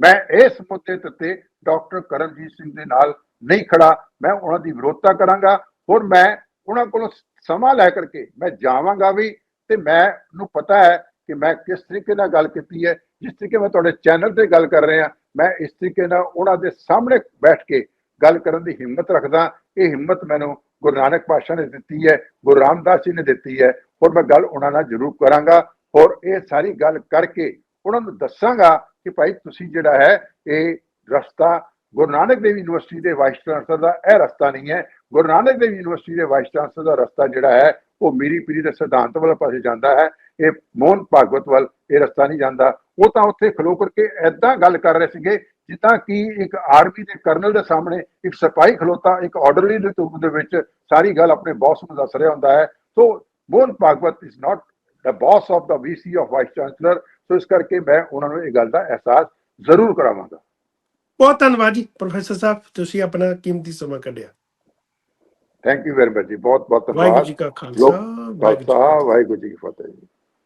ਮੈਂ ਇਸ ਮੁੱਦੇ ਤੇ ਡਾਕਟਰ ਕਰਮਜੀਤ ਸਿੰਘ ਦੇ ਨਾਲ ਨਹੀਂ ਖੜਾ। ਮੈਂ ਉਹਨਾਂ ਦੀ ਵਿਰੋਧਤਾ ਕਰਾਂਗਾ ਔਰ ਮੈਂ ਉਹਨਾਂ ਕੋਲੋਂ ਸਮਾਂ ਲੈ ਕਰਕੇ ਮੈਂ ਜਾਵਾਂਗਾ ਵੀ ਤੇ ਮੈਂ ਨੂੰ ਪਤਾ ਹੈ ਕਿ ਮੈਂ ਕਿਸ ਤਰੀਕੇ ਨਾਲ ਗੱਲ ਕੀਤੀ ਹੈ, ਜਿਸ ਤਰੀਕੇ ਮੈਂ ਤੁਹਾਡੇ ਚੈਨਲ ਤੇ ਗੱਲ ਕਰ ਰਿਹਾ, ਮੈਂ ਇਸ ਤਰੀਕੇ ਨਾਲ ਉਹਨਾਂ ਦੇ ਸਾਹਮਣੇ ਬੈਠ ਕੇ ਗੱਲ ਕਰਨ ਦੀ ਹਿੰਮਤ ਰੱਖਦਾ। ਇਹ ਹਿੰਮਤ ਮੈਨੂੰ ਗੁਰੂ ਨਾਨਕ ਪਾਤਸ਼ਾਹ ਨੇ ਦਿੱਤੀ ਹੈ, ਗੁਰੂ ਰਾਮਦਾਸ ਜੀ ਨੇ ਦਿੱਤੀ ਹੈ ਔਰ ਮੈਂ ਗੱਲ ਉਹਨਾਂ ਨਾਲ ਜ਼ਰੂਰ ਕਰਾਂਗਾ ਔਰ ਇਹ ਸਾਰੀ ਗੱਲ ਕਰਕੇ ਉਹਨਾਂ ਨੂੰ ਦੱਸਾਂਗਾ ਕਿ ਭਾਈ ਤੁਸੀਂ ਜਿਹੜਾ ਹੈ, ਇਹ ਰਸਤਾ ਗੁਰੂ ਨਾਨਕ ਦੇਵ ਯੂਨੀਵਰਸਿਟੀ ਦੇ ਵਾਈਸ ਚਾਂਸਲਰ ਦਾ ਇਹ ਰਸਤਾ ਨਹੀਂ ਹੈ, ਗੁਰੂ ਨਾਨਕ ਦੇਵ ਯੂਨੀਵਰਸਿਟੀ ਦੇ ਵਾਈਸ ਚਾਂਸਲਰ ਦਾ ਰਸਤਾ ਜਿਹੜਾ ਹੈ, ਉਹ ਮੀਰੀ ਪੀਰੀ ਦੇ ਸਿਧਾਂਤ ਵਾਲੇ ਪਾਸੇ ਜਾਂਦਾ ਹੈ, ਇਹ ਮੋਹਨ ਭਾਗਵਤ ਵੱਲ ਇਹ ਰਸਤਾ ਨਹੀਂ ਜਾਂਦਾ, ਉਹ ਤਾਂ ਉੱਥੇ ਖਲੋ ਕਰਕੇ ਐਦਾਂ ਗੱਲ ਕਰ ਰਹੇ ਸੀਗੇ ਜਿੱਦਾਂ ਕਿ ਇੱਕ ਆਰਮੀ ਦੇ ਕਰਨਲ ਦੇ ਸਾਹਮਣੇ ਇੱਕ ਸਿਪਾਹੀ ਖਲੋਤਾ ਇੱਕ ਆਰਡਰਲੀ ਦੇ ਰੂਪ ਦੇ ਵਿੱਚ ਸਾਰੀ ਗੱਲ ਆਪਣੇ ਬੌਸ ਨੂੰ ਦੱਸ ਰਿਹਾ ਹੁੰਦਾ ਹੈ। So Mohan Bhagwat is not the boss of the VC of Vice Chancellor so ਇਸ ਕਰਕੇ ਮੈਂ ਉਹਨਾਂ ਨੂੰ ਇਹ ਗੱਲ ਦਾ ਅਹਿਸਾਸ ਜ਼ਰੂਰ ਕਰਾਵਾਂਗਾ। ਬਹੁਤ ਧੰਨਵਾਦ ਜੀ ਪ੍ਰੋਫੈਸਰ ਸਾਹਿਬ ਤੁਸੀਂ ਆਪਣਾ ਕੀਮਤੀ ਸਮਾਂ ਕੱਢਿਆ। ਥੈਂਕ ਯੂ ਵੈਰੀ ਮਚ ਜੀ ਬਹੁਤ ਬਹੁਤ ਧੰਨਵਾਦ। ਵਾਹਿਗੁਰੂ ਜੀ ਕੀ ਖਾਲਸਾ ਵਾਹਿਗੁਰੂ ਜੀ ਕੀ ਫਤਿਹ।